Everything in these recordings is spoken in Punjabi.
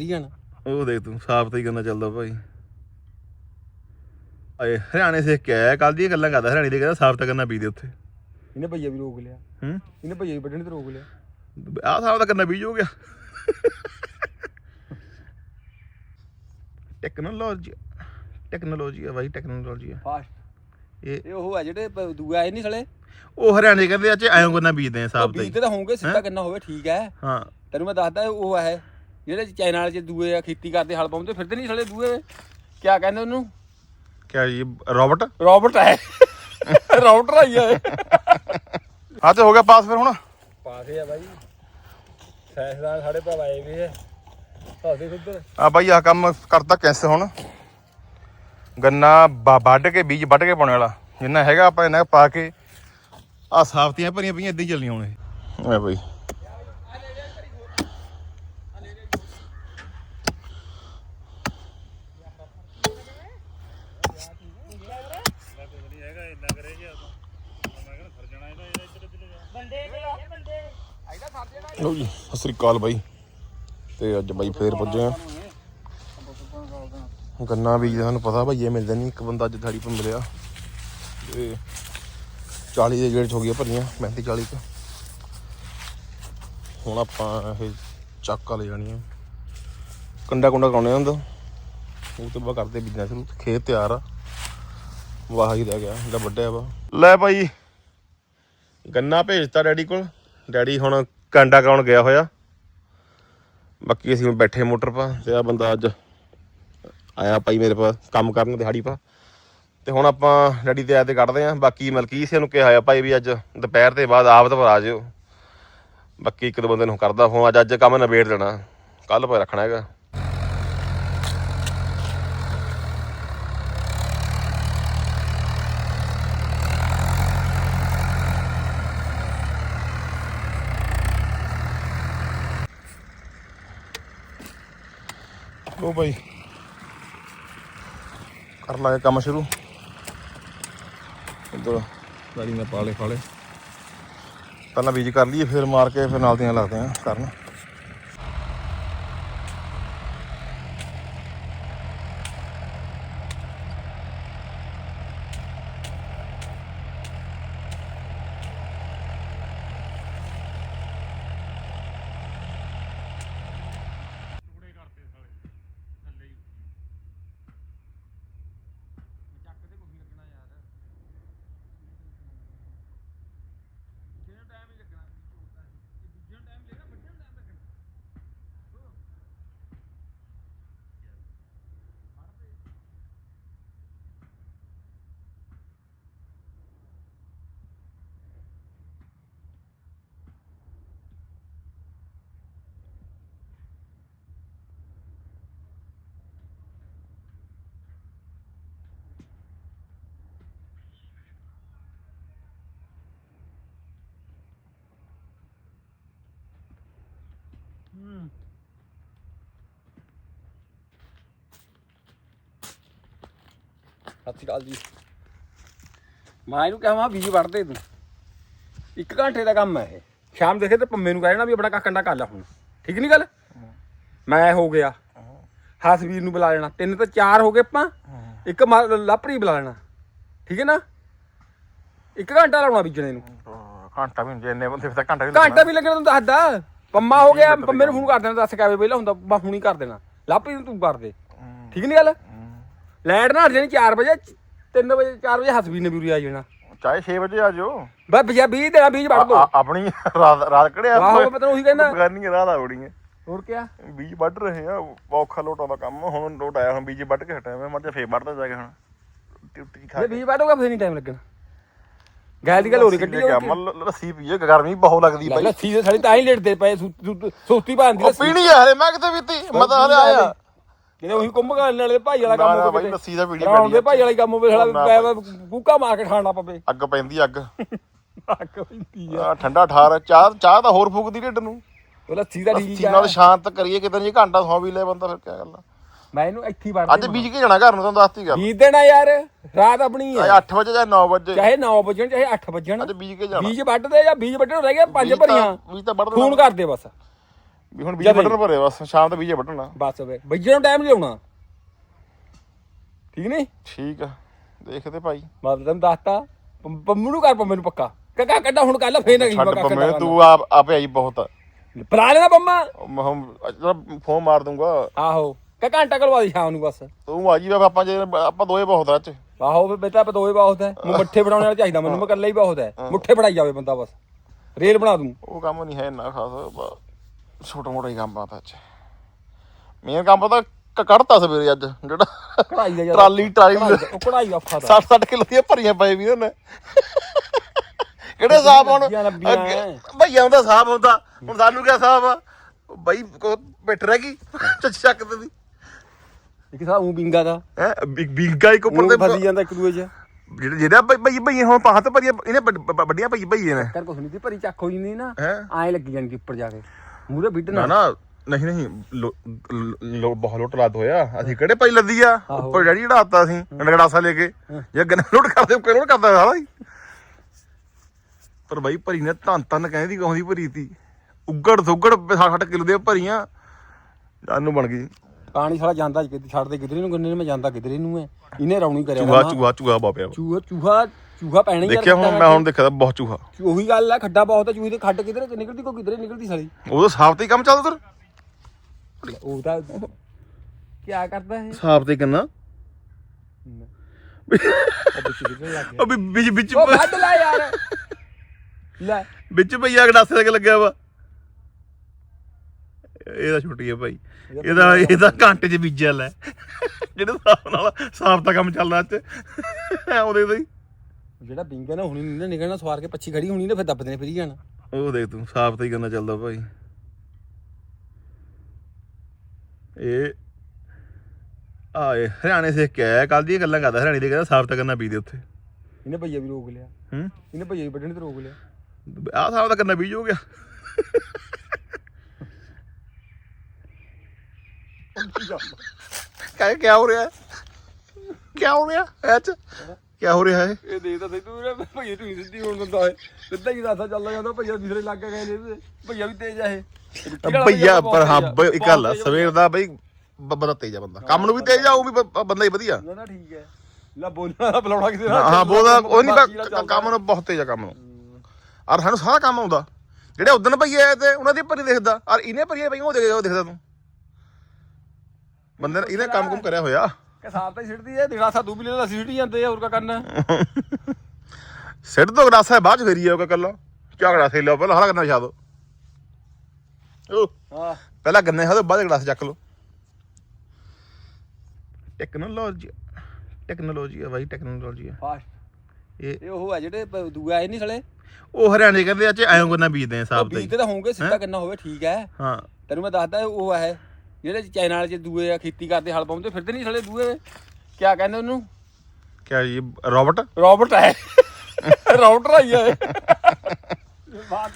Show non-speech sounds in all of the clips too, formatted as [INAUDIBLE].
ਠੀਕ ਹੈ ਨਾ? ਉਹ ਦੇਖ ਤੂੰ ਸਾਫ਼ ਹੀ ਗੰਨਾ ਚੱਲਦਾ ਭਾਈ। ਆਏ ਹਰਿਆਣੇ ਸੇ ਕਿਹਾ ਕੱਲ ਦੀਆਂ ਗੱਲਾਂ ਕਰਦਾ ਹਰਿਆਣੇ ਦੇ ਕਹਿੰਦਾ ਸਾਫ਼ ਤਾਂ ਗੰਨਾ ਪੀਦੇ ਉੱਥੇ। ਇਹਨੇ ਭਈਆ ਵੀ ਰੋਕ ਲਿਆ। ਹੂੰ? ਇਹਨੇ ਭਈਆ ਵੀ ਵੱਢਣੇ ਤੇ ਰੋਕ ਲਿਆ। ਆਹ ਸਾਫ਼ ਤਾਂ ਗੰਨਾ ਬੀਜ ਹੋ ਗਿਆ। ਟੈਕਨੋਲੋਜੀ ਟੈਕਨੋਲੋਜੀ ਹੈ ਭਾਈ ਟੈਕਨੋਲੋਜੀ ਹੈ ਫਾਸਟ। ਇਹ ਇਹ ਉਹ ਆ ਜਿਹੜੇ ਦੂਏ ਆਏ ਨਹੀਂ ਸਲੇ। ਉਹ ਹਰਿਆਣੇ ਕਹਿੰਦੇ ਅੱਜ ਐਂ ਗੰਨਾ ਬੀਜਦੇ ਆ ਸਾਫ਼ ਤਾਂ ਹੀ। ਬੀਜ ਤੇ ਤਾਂ ਹੋਣਗੇ ਸਿੱਧਾ ਕਰਨਾ ਹੋਵੇ ਠੀਕ ਹੈ। ਹਾਂ। ਤੈਨੂੰ ਮੈਂ ਦੱਸਦਾ ਉਹ ਹੈ। ਜਿਹੜੇ ਚਾਈਨਾ ਵਾਲੇ ਚ ਦੂਏ ਆ ਖੇਤੀ ਕਰਦੇ ਹਲ ਪਾਉਂਦੇ ਫਿਰਦੇ ਨਹੀਂ ਸਲੇ ਦੂਏ ਕਿਆ ਕਹਿੰਦੇ ਉਹਨੂੰ? ਕਿਆ ਜੀ ਰੋਬਟ? ਰੋਬਟ ਹੈ। ਰਾਊਟਰ ਆਈ ਹੈ ਹਾਂ ਤੇ ਹੋ ਗਿਆ ਪਾਸ ਫਿਰ ਹੁਣ। ਪਾਸੇ ਆ ਬਾਈ। ਸਾਇੰਸਦਾਨ ਸਾਡੇ ਭਾਵ ਆਏ ਵੀ ਹੈ ਸਾਡੇ ਉੱਧਰ ਆ ਬਾਈ ਆ ਕੰਮ ਕਰਤਾ ਕੈਂਸਲ ਹੁਣ। ਗੰਨਾ ਵਾ- ਵੱਢ ਕੇ ਬੀਜ ਵੱਢ ਕੇ ਪਾਉਣੇ ਵਾਲਾ। ਜਿੰਨਾ ਹੈਗਾ ਆਪਾਂ ਇਹਨਾਂ ਪਾ ਕੇ ਆ ਸਾਫਤੀਆਂ ਭਰੀਆਂ ਪਈਆਂ ਇਦਾਂ ਹੀ ਚੱਲੀਆਂ ਹੁਣ ਇਹ। ਐ ਬਾਈ। ਲੋ ਜੀ, ਸਤਿ ਸ੍ਰੀ ਅਕਾਲ ਬਾਈ। ਤੇ ਅੱਜ ਬਾਈ ਫੇਰ ਪੁੱਜੇ ਆ। ਗੰਨਾ ਬੀਜ ਦਾ ਸਾਨੂੰ ਪਤਾ ਭਾਈ ਇਹ ਮਿਲਦਾ ਨਹੀਂ ਇੱਕ ਬੰਦਾ ਅੱਜ ਥਾੜੀ ਪਰ ਮਿਲਿਆ। ਤੇ 40 ਦੇ ਗੇੜ ਚ ਹੋ ਗਿਆ ਭਰੀਆਂ 35 40 'ਚ ਹੁਣ ਆਪਾਂ ਇਹ ਚੱਕ ਲੈ ਜਾਣੀ ਆ। ਕੰਡਾ ਕੁੰਡਾ ਕਰਾਉਣੇ ਹੁੰਦਾ ਉਹ ਤੋਂ ਬਾਅਦ ਕਰਦੇ ਬੀਜਣਾ ਸ਼ੁਰੂ। ਖੇਤ ਤਿਆਰ ਆ। ਵਾਹ ਹੀ ਰਹਿ ਗਿਆ। ਜਿਹੜਾ ਵੱਡਿਆ ਵਾ। ਲੈ ਭਾਈ ਗੰਨਾ ਭੇਜਤਾ ਡੈਡੀ ਕੋਲ। ਡੈਡੀ ਹੁਣ ਕੈਂਡਾ ਕਰਾਉਣ ਗਿਆ ਹੋਇਆ। ਬਾਕੀ ਅਸੀਂ ਬੈਠੇ ਮੋਟਰ ਪਾ, ਤੇ ਆ ਬੰਦਾ ਅੱਜ ਆਇਆ ਭਾਈ ਮੇਰੇ ਪਾ, ਕੰਮ ਕਰਨ ਦਿਹਾੜੀ ਪਾ। ਤੇ ਹੁਣ ਆਪਾਂ ਡੈਡੀ ਤੇ ਆਏ ਤੇ ਕੱਢਦੇ ਆਂ। ਬਾਕੀ ਮਲਕੀ ਸੀ ਨੂੰ ਕਿਹਾ ਆ ਭਾਈ ਵੀ ਅੱਜ ਦੁਪਹਿਰ ਦੇ ਬਾਅਦ ਆਪ ਤਾਂ ਆ ਜਿਓ ਬਾਕੀ ਇੱਕ ਦੋ ਬੰਦੇ ਨੂੰ ਕਰਦਾ ਫੋਨ, ਅੱਜ ਅੱਜ ਕੰਮ ਨਿਬੇੜ ਦੇਣਾ। ਕੱਲ ਪਾ ਰੱਖਣਾ ਹੈਗਾ। ਲੋ ਭਾਈ ਕਰ ਲਾਂਗੇ ਕੰਮ ਸ਼ੁਰੂ। ਇਧਰ। ਗਾੜੀ ਨਾਲ ਪਾਲੇ ਫਾਲੇ ਪਹਿਲਾਂ ਬੀਜ ਕਰ ਲਈਏ ਫਿਰ ਮਾਰ ਕੇ ਫਿਰ ਨਾਲ ਦੀਆਂ ਲੱਗਦੇ ਆ ਕਰਨ ਚੱਕ ਤੇ ਕੁਝ ਨਹੀਂ ਲੱਗਣਾ ਯਾਰ ਕਿਹੜਾ ਟਾਈਮ ਹੀ ਲੱਗਣਾ ਚੋਦਾ ਇਹ ਬੀਜਣ ਟਾਈਮ ਲੈਣਾ ਵੱਢਣ ਟਾਈਮ ਲੱਗਣਾ ਸਤਿ ਸ਼੍ਰੀ ਅਕਾਲ ਜੀ। ਮੈਂ ਇਹਨੂੰ ਕਹਾਂ ਬੀਜ ਵੜਦੇ ਤੂੰ। ਇੱਕ ਘੰਟੇ ਦਾ ਕੰਮ ਹੈ ਇਹ। ਸ਼ਾਮ ਦੇਖੇ ਤੇ ਪੰਮੇ ਨੂੰ ਕਹਿ ਦੇਣਾ ਵੀ ਆਪਣਾ ਕੰਡਾ ਕਰ ਲੈ ਹੁਣ। ਠੀਕ ਨਹੀਂ ਗੱਲ? ਮੈਂ ਹੋ ਗਿਆ। ਹਸਵੀਰ ਨੂੰ ਬੁਲਾ ਲੈਣਾ। ਤਿੰਨ ਤੇ ਚਾਰ ਹੋ ਗਏ ਆਪਾਂ। ਇੱਕ ਲਾਪਰੀ ਬੁਲਾ ਲੈਣਾ। ਠੀਕ ਹੈ ਨਾ? ਇੱਕ ਘੰਟਾ ਲਾਉਣਾ ਬੀਜਣੇ ਨੂੰ। ਘੰਟਾ ਵੀ ਜੇ ਇੰਨੇ ਬੰਦੇ ਫਿਰ ਤਾਂ ਘੰਟਾ ਵੀ ਘੰਟਾ ਵੀ ਲੱਗਣਾ। ਤੈਨੂੰ ਦੱਸਦਾ ਪੰਮਾ ਹੋ ਗਿਆ ਪੰਮੇ ਨੂੰ ਫੋਨ ਕਰ ਦੇਣਾ ਦੱਸ ਕਾਵੇ ਪਹਿਲਾਂ ਹੁੰਦਾ। ਹੁਣੀ ਕਰ ਦੇਣਾ। ਲਾਪਰੀ ਨੂੰ ਤੂੰ ਕਰ ਦੇ। ਠੀਕ ਨਹੀਂ ਗੱਲ? ਲਾਈਟ ਨਾ ਜਾਣੀ 4 ਵਜੇ 3 ਵਜੇ 4 ਵਜੇ ਹਸਵੀਰ ਨੇ ਵੀ ਉਰੇ ਆ ਜਾਣਾ। ਚਾਹੇ 6 ਵਜੇ ਆ ਜਾਓ ਬਸ ਬੀਜਾ 20 ਦੇਣਾ ਬੀਜ ਵੜ ਦੋ ਆ- ਆਪਣੀ ਰਾਤ ਰਾਤ ਕਿਹੜੇ ਆਹੋ ਮੈਂ ਤੈਨੂੰ ਉਹੀ ਕਹਿੰਦਾ। ਬਗਾਨੀ ਰਾਤ ਆਉਣੀ ਹੈ ਹੋਰ ਕਿਆ? ਬੀਜ ਵੱਢ ਰਹੇ ਆ ਔਖਾ ਲੋਟਾਂ ਦਾ ਕੰਮ। ਹੁਣ ਲੋਟ ਆਇਆ ਹੁਣ ਬੀਜ ਵੱਢ ਕੇ ਹਟਿਆ ਮੈਂ। ਮਰ ਜਾ ਫੇਰ ਵੱਢਦਾ ਜਾ ਕੇ ਹੁਣ। ਟਿਊਟੀ ਖਾ ਜੇ ਬੀਜ ਵੜੋਗਾ ਫਿਰ ਨਹੀਂ ਟਾਈਮ ਲੱਗਣਾ। ਗੈਲ ਦੀ ਗੱਲ ਹੋ ਰਹੀ ਗੱਡੀ ਲੱਸੀ ਮੱਲ ਲੱਸੀ ਪੀਏ ਗਰਮੀ ਬਹੁਤ ਲੱਗਦੀ ਬਾਈ ਲੱਸੀ ਦੇ ਸਾਲੀ ਤਾਂ ਹੀ ਲੇਟਦੇ ਪਏ ਸੁ- ਸੁ- ਸੋਤੀ ਭਾਂਦੀ ਉਹ ਲੱਸੀ। ਪੀਣੀ ਆ ਹਲੇ ਮੈਂ ਕਿਤੇ ਪੀਤੀ? ਮੈਂ ਤਾਂ ਹਲੇ ਆਇਆ। ਜਿਹਦੇ ਉਹੀ ਕੁੰਭ ਕਰਨ ਵਾਲੇ ਭਾਈ ਵਾਲਾ ਕੰਮ ਨਾ ਹੋਵੇ ਬਾਈ, ਕਿਤੇ। ਲੱਸੀ ਦਾ ਰਾਉਣ ਬਣੀ ਦੇ। ਭਾਈ ਵਾਲਾ ਹੀ ਕੰਮ ਹੋਵੇ ਸਾਲਾ ਭਾਈ। ਕੂਕਾ ਮਾਰ ਕੇ ਖਾਣਾ ਪਵੇ। ਅੱਗ ਪੈਂਦੀ ਅੱਗ। ਅੱਗ ਹੁੰਦੀ ਆ। ਆ ਠੰਡਾ ਠਾਰ ਚਾਹ ਚਾਹ ਤਾਂ ਹੋਰ ਫੂਕਦੀ ਢਿੱਡ ਨੂੰ। ਉਹ ਲੱਸੀ ਦਾ ਠੀਕ ਲੱਸੀ ਆ। ਨਾਲ ਸ਼ਾਂਤ ਕਰੀਏ ਕਿਤੇ ਨਹੀਂ ਘੰਟਾ ਸੌ ਵੀ ਲੈ ਬੰਦਾ ਫਿਰ ਕੀ ਗੱਲ ਆ। ਮੈਂ ਇਹਨੂੰ ਇੱਥੇ ਹੀ ਵੜਦਾ ਅੱਜ ਬੀਜ ਕੇ ਜਾਣਾ ਘਰ ਨੂੰ ਤੁਹਾਨੂੰ ਦੱਸਤੀ ਗੱਲ। ਬੀਜ ਦੇਣਾ ਯਾਰ ਰਾਤ ਆਪਣੀ ਆ। 8 ਵਜੇ ਜਾਂ 9 ਵਜੇ। ਚਾਹੇ 9 ਵਜਣ ਚਾਹੇ 8 ਵਜਣ। ਅੱਜ ਬੀਜ ਕੇ ਜਾਣਾ। ਬੀਜ ਵੱਢਦੇ ਜਾਂ ਬੀਜ ਵੱਢਣ ਰਹਿ ਗਏ ਪੰਜ ਭਰੀਆਂ। ਬੀਜ ਤਾਂ ਵੱਢ ਫੋਨ ਦੇਣਾ। ਕਰ ਦੇ ਬਸ। ਵੀ ਹੁਣ ਬੀਜ। ਵੱਢਣ ਭਰੇ ਬਸ ਸ਼ਾਮ ਤੇ ਬੀਜ ਵੱਢਣਾ ਬਸ ਵੇ ਬਈਏ ਨੂੰ ਟਾਈਮ ਨਹੀਂ ਲਾਉਣਾ ਠੀਕ ਨਹੀਂ? ਠੀਕ ਆ ਦੇਖਦੇ ਭਾਈ। ਮੈਂ ਤੈਨੂੰ ਦੱਸਤਾ ਪੰਮ- ਪੰਮੂ ਨੂੰ ਕਰ ਪੰਮੇ ਨੂੰ ਪੱਕਾ। ਕਾਕਾ ਕੱਢਾ ਹੁਣ ਕੱਲ ਫੇਰ ਨਾ ਕੀ ਛੱਡ ਪੰਮੇ ਤੂੰ ਆਪ ਆਪੇ ਆਈ ਬਹੁਤ। ਆ। ਪਰਾ ਲੈਣਾ ਪੰਮਾ। ਉਹ ਮੈਂ ਹੁਣ ਜਿਹੜਾ ਫੋਨ ਮਾਰ ਦੂੰਗਾ ਆਹੋ ਕਾ ਘੰਟਾ ਕਰਵਾ ਦੇ ਸ਼ਾਮ ਨੂੰ ਬਸ। ਤੂੰ ਆ ਜੀ ਵਾ ਆਪਾਂ ਜੇ ਆਪਾਂ ਦੋਏ ਬਹੁਤ ਆ ਆਹੋ ਫਿਰ ਬੇਟਾ ਪਦੋਏ ਬਹੁਤ ਹੈ ਮੈਂ ਮੁੱਠੇ ਬਣਾਉਣ ਵਾਲਾ ਚਾਹੀਦਾ ਮੈਨੂੰ ਮੈਂ ਇਕੱਲਾ ਹੀ ਬਹੁਤ ਹੈ। ਮੁੱਠੇ ਬਣਾਈ ਜਾਵੇ ਬੰਦਾ ਬਸ। ਰੇਲ ਬਣਾ ਦੂੰ। ਉਹ ਕੰਮ ਨਹੀਂ ਹੈ ਨਾ ਖਾਸ ਛੋਟਾ ਮੋਟਾ ਹੀ ਕੰਮ ਆ ਚ ਮੇਨ ਕੰਮ ਤਾਂ ਕ- ਕੱਢਤਾ ਸਵੇਰੇ ਅੱਜ ਜਿਹੜਾ ਕਢਾਈ ਦਾ ਯਾਰ ਟਰਾਲੀ ਟਰਾਲੀ ਕਢਾਈ ਦਾ- ਉਹ ਕਢਾਈ ਔਖਾ ਦਾ 60 60 ਕਿਲੋ ਦੀਆਂ ਭਰੀਆਂ ਪਏ ਵੀ ਉਹਨੇ। ਕਿਹੜੇ ਸਾਹਬ ਹੁਣ? ਭਈਆਂ ਦਾ ਸਾਹਬ ਹੁੰਦਾ। ਹੁਣ ਸਾਨੂੰ ਕਿਆ ਆ? ਉਹ ਬਈ ਕੋ ਪਿੱਟ ਰਹਿ ਗਈ ਚੱਚ ਚੱਕ ਦੀ ਇੱਕ ਸਾਹ ਉਹ ਬਿੰਗਾ ਦਾ। ਹੈ? ਬਿੱਗਾ ਇੱਕ ਉੱਪਰ ਉਹ ਤੇ ਫਸੀ ਜਾਂਦਾ ਇੱਕ ਦੂਏ 'ਚ। ਜਿਹੜੇ ਜਿਹੜਾ ਬਈ ਬਈ ਬਈ ਹੁਣ ਪਾਹ ਤੇ ਭਰੀਆਂ ਇਹਨੇ ਵੱਡ- ਵੱਡ- ਵੱਡੀਆਂ ਭਈ ਭਈਏ ਨੇ। ਕਰ ਕੁਛ ਨਹੀਂ ਦੀ ਭਰੀ ਚੱਕ ਹੋ ਜਾਂਦੀ ਨਾ ਹੈ? ਐਂ ਲੱਗੀ ਜਾਣਗੀ ਉੱਪਰ ਜਾ ਕੇ। ਮੂਰੇ ਬਿੱਡ ਨਾ। ਨਾ ਨਾ ਨਹੀਂ ਨਹੀਂ ਲੋ- ਲੋ- ਬਹੁਤ ਲੋਟ ਲਾਦ ਹੋਇਆ। ਅਸੀਂ ਕਿਹੜੇ ਪਈ ਲੱਦੀ ਆ? ਆਹੋ। ਉੱਪਰ ਜਿਹੜੀ ਚੜਾਤਾ ਅਸੀਂ ਗੜਾਸਾ ਲੈ ਕੇ। ਜੇ ਗੰਨੇ ਲੋਟ ਕਰਦੇ ਕੋਈ ਲੋਟ ਕਰਦਾ ਸਾਲਾ ਹੀ ਪਰ ਬਾਈ ਭਰੀ ਨੇ ਧੰਨ ਧੰਨ ਕਹਿੰਦੀ ਕਹੋਂਦੀ ਭਰੀ ਤੀ? ਉੱਗੜ ਸੁੱਗੜ 60 ਕਿਲੋ ਦੀਆਂ ਭਰੀਆਂ ਜਾਨੂੰ ਬਣ ਗਈ। ਪਾਣੀ ਸਾਲਾ ਜਾਂਦਾ ਛੱਡਦੇ ਕਿਧਰੇ ਨੂੰ ਗੰਨੇ ਨੂੰ ਮੈਂ ਜਾਂਦਾ ਕਿਧਰੇ ਨੂੰ ਹੈ ਇਹਨੇ ਰੌਣੀ ਕਰਿਆ ਚੂਹਾ। ਚੂਹਾ ਚੂਹਾ ਬਾਪਿਆ। ਚੂਹਾ ਚੂਹਾ ਚੂਹਾ ਪੈਣਾ ਹੀ ਦੇਖਿਆ ਹੁਣ ਮੈਂ ਹੁਣ ਦੇਖਿਆ ਤਾਂ ਬਹੁਤ ਚੂਹਾ। ਉਹੀ ਗੱਲ ਹੈ ਖੱਡਾ ਬਹੁਤ ਹੈ ਚੂਹੇ ਦੇ ਖੱਡ ਕਿਧਰੇ ਤੇ ਨਿਕਲਦੀ ਕੋ ਕਿਧਰੇ ਨਿਕਲਦੀ ਸਾਲੀ। ਉਹ ਸਾਫ਼ ਤੇ ਹੀ ਕੰਮ ਚੱਲਦਾ ਉਧਰ ਉਹ ਤਾਂ ਕੀ ਕਰਦਾ ਹੈ ਸਾਫ਼ ਤੇ ਕਰਨਾ। ਉਹ ਵਿੱਚ ਕਿਧਰੇ ਲੱਗ ਗਿਆ। ਉਹ ਵੀ ਵਿੱਚ ਵਿੱਚ ਉਹ ਵੱਢ ਲੈ ਯਾਰ। ਲੈ। ਵਿੱਚ ਭਈਆ ਗੜਾਸੇ ਲੱਗ ਲੱਗਿਆ ਵਾ। ਇਹਦਾ ਛੁੱਟੀ ਹੈ ਭਾਈ। ਇਹਦਾ ਇਹਦਾ ਘੰਟੇ ਚ ਬੀਜਿਆ ਲੈ। ਜਿਹੜੇ ਹਿਸਾਬ ਨਾਲ ਸਾਫ਼ ਦਾ ਕੰਮ ਚੱਲਦਾ ਅੱਜ। ਉਹਦੇ ਦਾ ਹੀ। ਜਿਹੜਾ ਬਿੰਗਾ ਨਾ ਹੁਣੀ ਨਹੀਂ ਨਿਕਲਣਾ ਸਵਾਰ ਕੇ ਪੱਛੀ ਖੜੀ ਹੋਣੀ ਨੇ ਫਿਰ ਦੱਬਦੇ ਨੇ ਫਿਰੀ ਜਾਣਾ। ਉਹ ਦੇਖ ਤੂੰ ਸਾਫ਼ ਤਾਂ ਹੀ ਕਰਨਾ ਚੱਲਦਾ ਭਾਈ। ਇਹ ਆਏ ਹਰਿਆਣੇ ਸੇ ਕਿਹਾ ਕੱਲ ਦੀ ਗੱਲਾਂ ਕਰਦਾ ਹਰਿਆਣੇ ਦੇ ਕਹਿੰਦਾ ਸਾਫ਼ ਤਾਂ ਕਰਨਾ ਪੀਦੇ ਉੱਥੇ ਇਹਨੇ ਭਈਆ ਵੀ ਰੋਕ ਲਿਆ। ਹੂੰ? ਇਹਨੇ ਭਈਆ ਵੀ ਵੱਢਣ ਤੇ ਰੋਕ ਲਿਆ। ਆਹ ਸਾਫ਼ ਤਾਂ ਕਰਨਾ ਬੀਜ ਹੋ ਗਿਆ। ਕਾਹ ਕੀ ਹੋ ਰਿਹਾ? ਹੈ ਕੀ ਹੋ ਰਿਹਾ? ਅੱਜ ਕੀ ਹੋ ਰਿਹਾ ਹੈ? ਇਹ ਦੇਖਦਾ ਸਹੀ ਤੂੰ ਨਾ ਭਈਆ ਤੂੰ ਸਿੱਧੀ ਹੋਣ ਦਿੰਦਾ ਹੈ ਸਿੱਧਾ ਹੀ ਰਾਸਾ ਚੱਲਦਾ ਜਾਂਦਾ ਭਈਆ ਦੂਸਰੇ ਲੱਗ ਗਏ ਨੇ ਭਈਆ ਵੀ ਤੇਜ਼ ਆ ਇਹ। ਭਈਆ ਪਰ ਹਾਂ ਬਈ ਇੱਕ ਗੱਲ ਆ, ਸਵੇਰ ਦਾ ਬਈ ਬ- ਬੰਦਾ ਤੇਜ਼ ਆ ਬੰਦਾ। ਕੰਮ ਨੂੰ ਵੀ ਤੇਜ਼ ਆ ਉਹ ਵੀ ਬ- ਬੰਦਾ ਹੀ ਵਧੀਆ। ਨਾ ਨਾ ਠੀਕ ਹੈ। ਲੈ ਬੋਲਣਾ ਦਾ ਬੁਲਾਉਣਾ ਕਿਸੇ ਹਾਂ ਹਾਂ ਬੋਲਦਾ ਉਹ ਨਹੀਂ ਕ- ਕੰਮ ਨੂੰ ਬਹੁਤ ਤੇਜ਼ ਆ ਕੰਮ ਨੂੰ। ਔਰ ਸਾਨੂੰ ਸਾਰਾ ਕੰਮ ਆਉਂਦਾ। ਜਿਹੜੇ ਉਦੋਂ ਭਈਏ ਆਏ ਤੇ ਉਹਨਾਂ ਦੀ ਭਰੀ ਦੇਖਦਾ। ਔਰ ਇਹਨੇ ਭਰੀਏ ਭਈ ਉਹ ਦੇਖਦਾ ਉਹ ਦੇਖਦਾ ਤੂੰ। ਬੰਦੇ ਨੇ ਇਹਨੇ ਕੰਮ ਕੁਮ ਕਰਿਆ ਹੋਇਆ। ਕਿ ਸਾਫ਼ ਤਾਂ ਹੀ ਸਿੱਟਦੀ ਹੈ ਦਿਨਾ ਸਾ ਵੀ ਲੈ ਲੈ ਅਸੀਂ ਸਿੱਟੀ ਜਾਂਦੇ ਆ ਹੋਰ ਕਾ ਕਰਨਾ? ਸਿੱਟ ਤੋਂ ਗਰਾਸਾ ਬਾਅਦ ਚ ਫੇਰੀ ਆਊਗਾ ਕੱਲਾ ਕਿਆ ਗਰਾਸੇ ਲਿਓ ਪਹਿਲਾਂ ਹਰਾ ਗੰਨਾ ਛਾ ਦੋ। ਹਾਂ। ਪਹਿਲਾਂ ਗੰਨੇ ਛਾ ਦੋ ਬਾਅਦ ਚ ਗਲਾਸ ਚੱਕ ਲਓ। ਟੈਕਨੋਲੋਜੀ ਟੈਕਨੋਲੋਜੀ ਆ ਬਾਈ ਟੈਕਨੋਲੋਜੀ ਆ। ਫਾਸਟ ਇਹ ਇਹ ਉਹ ਹੈ ਜਿਹੜੇ ਪ- ਦੂਆ ਆਏ ਨਹੀਂ ਸਲੇ? ਉਹ ਹਰਿਆਣੇ ਕਹਿੰਦੇ ਆ ਚ ਐਂ ਗੰਨਾ ਬੀਜਦੇ ਆ ਦਾ ਹੀ। ਬੀਜਦੇ ਤਾਂ ਹੋਣਗੇ ਸਿੱਧਾ ਕਰਨਾ ਹੋਵੇ ਠੀਕ ਹੈ ਹਾਂ। ਤੈਨੂੰ ਮੈਂ ਦੱਸਦਾ ਉਹ ਹੈ ਜਿਹੜੇ ਚਾਈਨਾ ਵਾਲੇ ਚ ਦੂਏ ਆ ਖੇਤੀ ਕਰਦੇ ਹਲ ਪਾਉਂਦੇ ਫਿਰਦੇ ਨਹੀਂ ਸਲੇ ਦੂਏ। ਕਿਆ ਕਹਿੰਦੇ ਉਹਨੂੰ? ਕਿਆ ਜੀ ਰੋਬਟ? ਰੋਬਟ ਹੈ। ਰਾਊਟਰ ਆਈ ਹੈ ਬਾਤ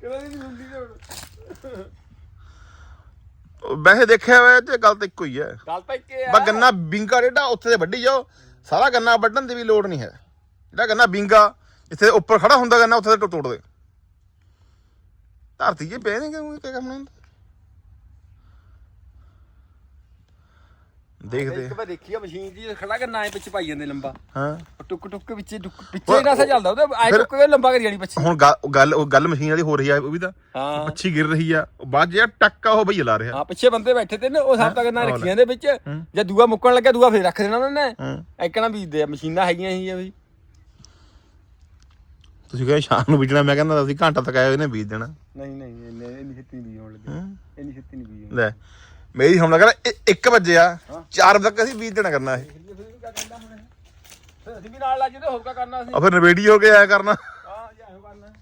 ਕਿਹੜਾ ਨਹੀਂ ਹੁੰਦੀ ਤੇ ਹੁਣ? ਵੈਸੇ ਦੇਖਿਆ ਹੋਇਆ ਤੇ ਗੱਲ ਤਾਂ ਇੱਕੋ ਹੀ ਹੈ। ਗੱਲ ਤਾਂ ਇੱਕ ਹੀ ਆ। ਬਸ ਗੰਨਾ ਬਿੰਗਾ ਰੇਡਾ ਉੱਥੇ ਤੇ ਵੱਢੀ ਜਾਓ। ਸਾਰਾ ਗੰਨਾ ਵੱਢਣ ਦੀ ਵੀ ਲੋੜ ਨਹੀਂ ਹੈ। ਜਿਹੜਾ ਗੰਨਾ ਬਿੰਗਾ ਜਿੱਥੇ ਉੱਪਰ ਖੜਾ ਹੁੰਦਾ ਗੰਨਾ ਉੱਥੇ ਤੇ ਤੋੜ ਦੇ ਧਰਤੀ 'ਚ ਪਏ ਨੇ ਕਿਉਂ ਕੀ ਕੰਮ ਨਹੀਂ ਦੇਖਦੇ। ਇੱਕ ਵਾਰ ਦੇਖੀ ਆ ਮਸ਼ੀਨ ਜੀ ਖੜਾ ਕਰਨਾ ਐ ਵਿੱਚ ਪਾਈ ਜਾਂਦੇ ਲੰਬਾ। ਹਾਂ। ਟੁੱਕ ਟੁੱਕ ਵਿੱਚੇ ਟੁੱਕ ਪਿੱਛੇ ਹੀ ਨਾਸਾ ਚੱਲਦਾ ਉਹਦੇ ਐ ਟੁੱਕ ਕੇ ਲੰਬਾ ਕਰੀ ਜਾਣੀ ਪਿੱਛੇ। ਹੁਣ ਗੱਲ- ਉਹ ਗੱਲ ਮਸ਼ੀਨ ਵਾਲੀ ਹੋ ਰਹੀ ਆ ਉਹ ਵੀ ਤਾਂ ਹਾਂ। ਪੱਛੀ ਗਿਰ ਰਹੀ ਆ। ਬਾਅਦ ਜਿਹੜਾ ਟੱਕਾ ਉਹ ਬਈ ਲਾ ਰਿਹਾ। ਹਾਂ ਪਿੱਛੇ ਬੰਦੇ ਬੈਠੇ ਤੇ ਨੇ ਉਹ ਸਭ ਤੱਕ ਨਾ ਰੱਖੀਆਂ ਦੇ ਵਿੱਚ। ਜੇ ਦੂਆ ਮੁੱਕਣ ਲੱਗਿਆ ਦੂਆ ਫੇਰ ਰੱਖ ਦੇਣਾ ਉਹਨਾਂ ਨੇ। ਹੂੰ। ਐਕਣਾ ਬੀਜਦੇ ਆ ਮਸ਼ੀਨਾਂ ਹੈਗੀਆਂ ਹੀ ਆ ਬਈ। ਤੁਸੀਂ ਕਹਿੰਦੇ ਸ਼ਾਮ ਨੂੰ ਬੀਜਣਾ ਮੈਂ ਕਹਿੰਦਾ ਅਸੀਂ ਘੰਟਾ ਤੱਕ ਆਏ ਇਹਨੇ ਬੀਜ ਦੇਣਾ। ਨਹੀਂ ਨਹੀਂ ਇੰਨੇ ਛੇਤੀ ਨਹੀਂ ਬੀਜ ਹੋਣ ਲੱਗੇ। ਇੰਨੀ ਛੇਤੀ ਨਹੀਂ ਬੀਜ ਲੈ। ਮੇਰੀ ਹੁਣ ਲੱਗਾ 1 ਵਜੇ ਆ। 4 ਵਜੇ ਤੱਕ ਅਸੀਂ ਬੀਜ ਦੇਣਾ ਕਰਨਾ ਇਹ। ਫਿਰ ਅਸੀਂ ਵੀ ਨਾਲ ਲੱਗ ਜਦੇ ਹੋਰ ਕਾ ਕਰਨਾ ਸੀ? ਆ ਫਿਰ ਨਵੇੜੀ ਹੋ ਕੇ ਆਇਆ ਕਰਨਾ। ਹਾਂ ਜੀ ਐਂ ਕਰਨਾ।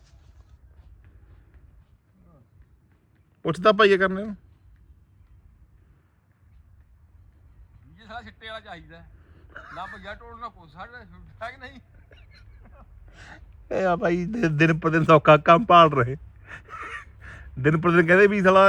ਪੁੱਛਦਾ ਭਾਈ ਇਹ ਕਰਨੇ ਨੂੰ। ਇਹ ਸਾਰਾ ਛਿੱਟੇ ਵਾਲਾ ਚਾਹੀਦਾ ਨਾ ਭਈਆ ਟੋਲ ਨਾ ਕੁਛ ਸਾਡਾ ਹੈ ਕਿ ਨਹੀਂ? ਇਹ ਆ ਭਾਈ ਦਿਨ ਪਰ ਦਿਨ ਸੌਖਾ ਕੰਮ ਭਾਲ ਰਹੇ। ਦਿਨ ਪਰ ਦਿਨ ਕਹਿੰਦੇ ਵੀ ਸਾਲਾ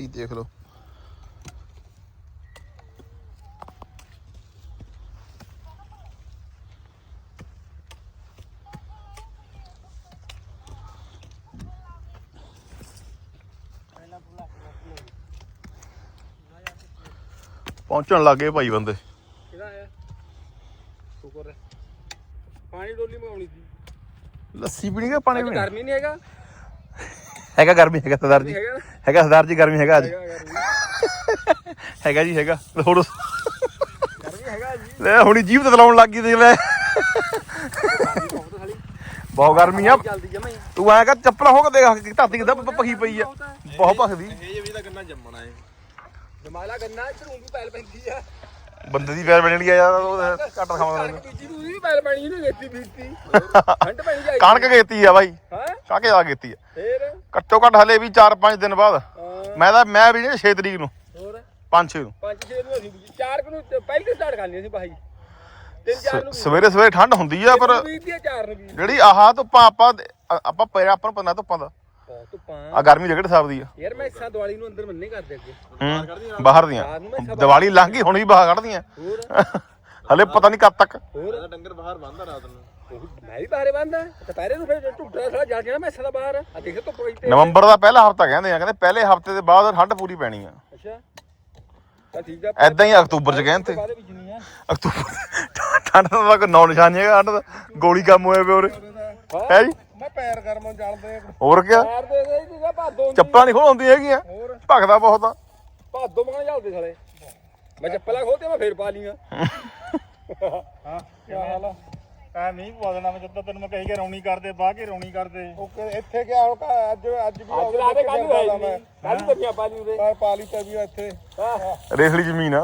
ਭਾਈ ਦੇਖ ਲਓ। ਪਹੁੰਚਣ ਲੱਗੇ ਭਾਈ ਬੰਦੇ। ਕਿਹਦਾ ਆਇਆ? ਸ਼ੁਕਰ ਹੈ। ਪਾਣੀ ਡੋਲੀ ਮੰਗਾਉਣੀ ਸੀ। ਲੱਸੀ ਪੀਣੀ ਕਿ ਪਾਣੀ ਪੀਣੀ? ਗਰਮੀ ਨਹੀਂ ਹੈਗਾ? ਹੈਗਾ ਗਰਮੀ ਹੈਗਾ ਸਰਦਾਰ ਜੀ। ਹੈਗਾ। ਸਰਦਾਰ ਜੀ ਗਰਮੀ ਹੈਗਾ ਅੱਜ। ਹੈਗਾ [LAUGHS] ਜੀ ਹੈਗਾ। ਹੋਰ ਗਰਮੀ ਹੈਗਾ ਜੀ ਲੈ ਹੁਣੀ ਜੀਭ ਤੇ ਤਲਾਉਣ ਲੱਗ ਗਈ ਦੇਖ ਲੈ। ਬਹੁਤ ਗਰਮੀ ਆ। ਤੂੰ ਐਂ ਕਰ ਚੱਪਲਾਂ ਹੋ ਕੇ ਦੇਖ ਧਰਤੀ ਕਿੱਦਾਂ ਪਖੀ ਪਈ ਆ। ਬਹੁਤ ਭਖਦੀ। ਇਹ ਵੀ ਤਾਂ ਗੰਨਾ ਜੰਮਣਾ ਹੈ ਜਮਾਲਾ ਗੰਨਾ ਇੱਧਰ ਊਂ ਵੀ ਪੈਲ ਪੈਂਦੀ ਆ। ਬੰਦੇ ਦੀ ਪੈਰ ਬਣਨੀ ਆ ਯਾਰ ਉਹ ਘੱਟ ਖਾਵਾਂਦਾ ਕਣਕ ਬੀਜੀ ਨੂੰ ਵੀ ਪੈਲ ਪੈਣੀ ਇਹਨੂੰ ਵੇਤੀ ਬੀਜਤੀ। ਠੰਡ ਪੈਣੀ ਜਾਈ ਕਣਕ ਗੇਤੀ ਆ ਬਾਈ। ਹਾਂ? ਕਾਕੇ ਆ ਗੇਤੀ ਆ। ਫੇਰ? ਘੱਟੋ ਘੱਟ ਹਲੇ ਵੀ 4-5 ਦਿਨ ਬਾਅਦ। ਮੈਂ ਤਾਂ ਮੈਂ ਵੀ 6 ਤਰੀਕ ਨੂੰ। ਹੋਰ? 5-6 ਨੂੰ। ਪੰਜ ਛੇ ਨੂੰ ਅਸੀਂ ਬੀਜੀ ਚਾਰ ਕੁ ਨੂੰ ਤੇ ਪਹਿਲੇ ਸਟਾਰਟ ਕਰਨੀ ਸੀ ਭਾਈ। ਤਿੰਨ ਚਾਰ ਨੂੰ ਸਵੇਰੇ ਸਵੇਰੇ ਠੰਡ ਹੁੰਦੀ ਆ ਪਰ ਜਿਹੜੀ ਆਹ ਧੁੱਪਾਂ ਆਪਾਂ ਆਪਾਂ ਪੈਰ ਆਪਾਂ ਨੂੰ ਪਤਾ ਧੁੱਪਾਂ ਦਾ। ਧੁੱਪਾਂ। ਆ ਗਰਮੀ ਹਿਸਾਬ ਦੀ ਆ। ਯਾਰ ਮੈਂ ਇਸਾਂ ਦਿਵਾਲੀ ਨੂੰ ਅੰਦਰ ਮੰਨੇ ਕਰਦੇ ਅੱਗੇ। ਬਾਹਰ ਦੀਆਂ। ਦੀਵਾਲੀ ਲੰਘ ਗਈ ਹੁਣ ਵੀ ਬਾਹਰ ਕੱਢਦੀਆਂ। ਹਲੇ ਪਤਾ ਨਹੀਂ ਕਦ ਤੱਕ। ਹੋਰ? ਡੰਗਰ ਬਾਹਰ ਬੰਦਾ ਰਾਤ ਨੂੰ। ਮੈਂ ਵੀ ਬਾਹਰੇ ਬੰਦਾ ਦੁਪਹਿਰੇ ਨੂੰ ਫਿਰ ਢੁੱਟਾ ਸਾਲਾ ਜਾ ਜਾਣਾ ਮੈਂ ਸਾਲਾ ਬਾਹਰ। ਆ ਦੇਖ ਧੁੱਪ ਗਈ ਤੇ ਨਵੰਬਰ ਦਾ ਪਹਿਲਾ ਹਫਤਾ ਕਹਿੰਦੇ ਆ ਕਹਿੰਦੇ ਪਹਿਲੇ ਹਫ਼ਤੇ ਦੇ ਬਾਅਦ ਠੰਡ ਪੂਰੀ ਪੈਣੀ ਆ। ਅੱਛਾ। ਤਾਂ ਠੀਕ ਆ। ਐਦਾਂ ਹੀ ਅਕਤੂਬਰ ਚ ਕਹਿੰਦੇ। ਬਾਅਦ ਵਿੱਚ ਨਹੀਂ ਆ। ਅਕਤੂਬਰ ਠੰਡ ਦਾ ਕੋਈ ਨੌ ਨਿਸ਼ਾਨ ਨਹੀਂ ਹੈਗਾ ਠੰਡ ਦਾ ਗੋਲੀ ਕੰਮ ਹੋਇਆ ਪਿਆ ਉਰੇ। ਹੈ। ਜੀ? ਮੈਂ ਪੈਰ ਗਰਮ ਚੱਲਦੇ ਹੋਰ ਦੇ ਦੇ ਭਾਦੋ ਚੱਪਲਾਂ ਨਹੀਂ ਖੋਲਉਂਦੀਆਂ ਹੈਗੀਆਂ। ਹੋਰ। ਭਖਦਾ ਬਹੁਤ ਆ। ਭਾਦੋ ਮੰਗਣ ਚੱਲਦੇ ਸਾਲੇ। ਮੈਂ ਚੱਪਲਾਂ ਖੋਲਤੇ ਮੈਂ ਫੇਰ ਪਾ ਲੀਆਂ ਹਾਂ। ਕੀ ਹਾਲ ਆ? ਐ ਮੀਂਹ ਪਵਾ ਦੇਣਾ ਮੈਂ ਜਦੋਂ ਤੈਨੂੰ ਮੈਂ ਕਹੀ ਕਿ ਰੌਣੀ ਕਰਦੇ ਬਾਹ ਕੇ ਰੌਣੀ ਕਰਦੇ। ਇੱਥੇ ਗਿਆ ਹੁਣ ਘਰ ਅੱਜ ਅੱਜ ਵੀ ਅੱਜ ਲਾ ਦੇ ਕੱਲ ਨੂੰ ਹੈ ਨਹੀਂ ਕੱਲ ਨੂੰ ਤੱਕੀਆਂ ਪਾ ਲਈ ਉਰੇ ਪਰ ਪਾਲੀ ਤੇ ਵੀ ਇੱਥੇ। ਹਾਂ। ਰੇਖਲੀ ਜ਼ਮੀਨ ਆ।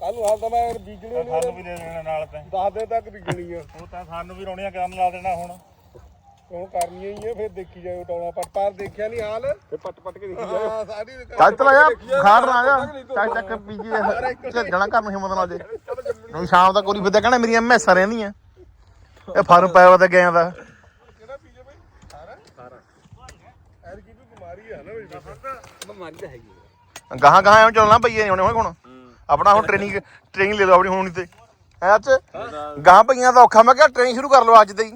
ਕੱਲ ਨੂੰ ਹਾਲ ਤਾਂ ਮੈਂ ਬੀਜਣੀ ਨਹੀਂ ਸਾਨੂੰ ਵੀ ਦੇ ਦੇਣਾ ਨਾਲ ਤੇ। 10 ਦਿਨ ਤੱਕ ਬੀਜਣੀ ਆ। ਉਹ ਤਾਂ ਸਾਨੂੰ ਵੀ ਰੌਣੀਆਂ ਕਰਨ ਲਾ ਦੇਣਾ ਹੁਣ। ਹੁਣ ਕਰਨੀਆਂ ਹੀ ਆ ਫਿਰ ਦੇਖੀ ਜਾਓ ਟੌਣਾ ਪਰ ਪਰ ਦੇਖਿਆ ਨਹੀਂ ਹਾਲ? ਫੇਰ ਪੱਟ ਪੱਟ ਕੇ ਦੇਖੀ ਹਾਂ ਸਾਰੀ ਚੱਲ ਚਲਾ ਜਾ ਖਾਣ ਨਾ ਜਾ ਚੱਕ ਚੱਕ ਪੀਜੀ ਜਣਾ ਘਰ ਨੂੰ ਹਿੰਮਤ ਨਾਲ ਜੇ ਸ਼ਾਮ ਤੱਕ ਕੋਈ ਫਿਰਦਾ ਕਹਿੰਦਾ ਮੇਰੀਆਂ ਮੈਸਾਂ ਰਹਿੰਦੀਆਂ। ਇਹ ਫਾਰਮ ਪਾਇਆ ਵਾ ਤੇ ਗਿਆ ਦਾ ਕਿਹੜਾ ਪੀਜੇ ਬਈ? ਸਾਰਾ ਸਾਰਾ ਐਰ ਕੀ ਕੋਈ ਬਿਮਾਰੀ ਆ ਨਾ ਬਈ ਬਿਮਾਰੀ ਤਾਂ ਹੈਗੀ। ਗਾਹਾਂ ਗਾਹਾਂ ਐਵੇਂ ਚੱਲਣਾ ਪਈਏ ਨਹੀਂ ਹੁਣ ਹੁਣ। ਆਪਣਾ ਹੁਣ ਟ੍ਰੇਨਿੰਗ ਟ੍ਰੇਨਿੰਗ ਲੈ ਲਓ ਆਪਣੀ ਹੁਣ ਤੇ ਐ ਅੱਜ? ਗਾਹਾਂ ਪਈਆਂ ਦਾ ਔਖਾ ਮੈਂ ਕਿਹਾ ਟ੍ਰੇਨਿੰਗ ਸ਼ੁਰੂ ਕਰ ਲਓ ਅੱਜ ਤੇ ਹੀ।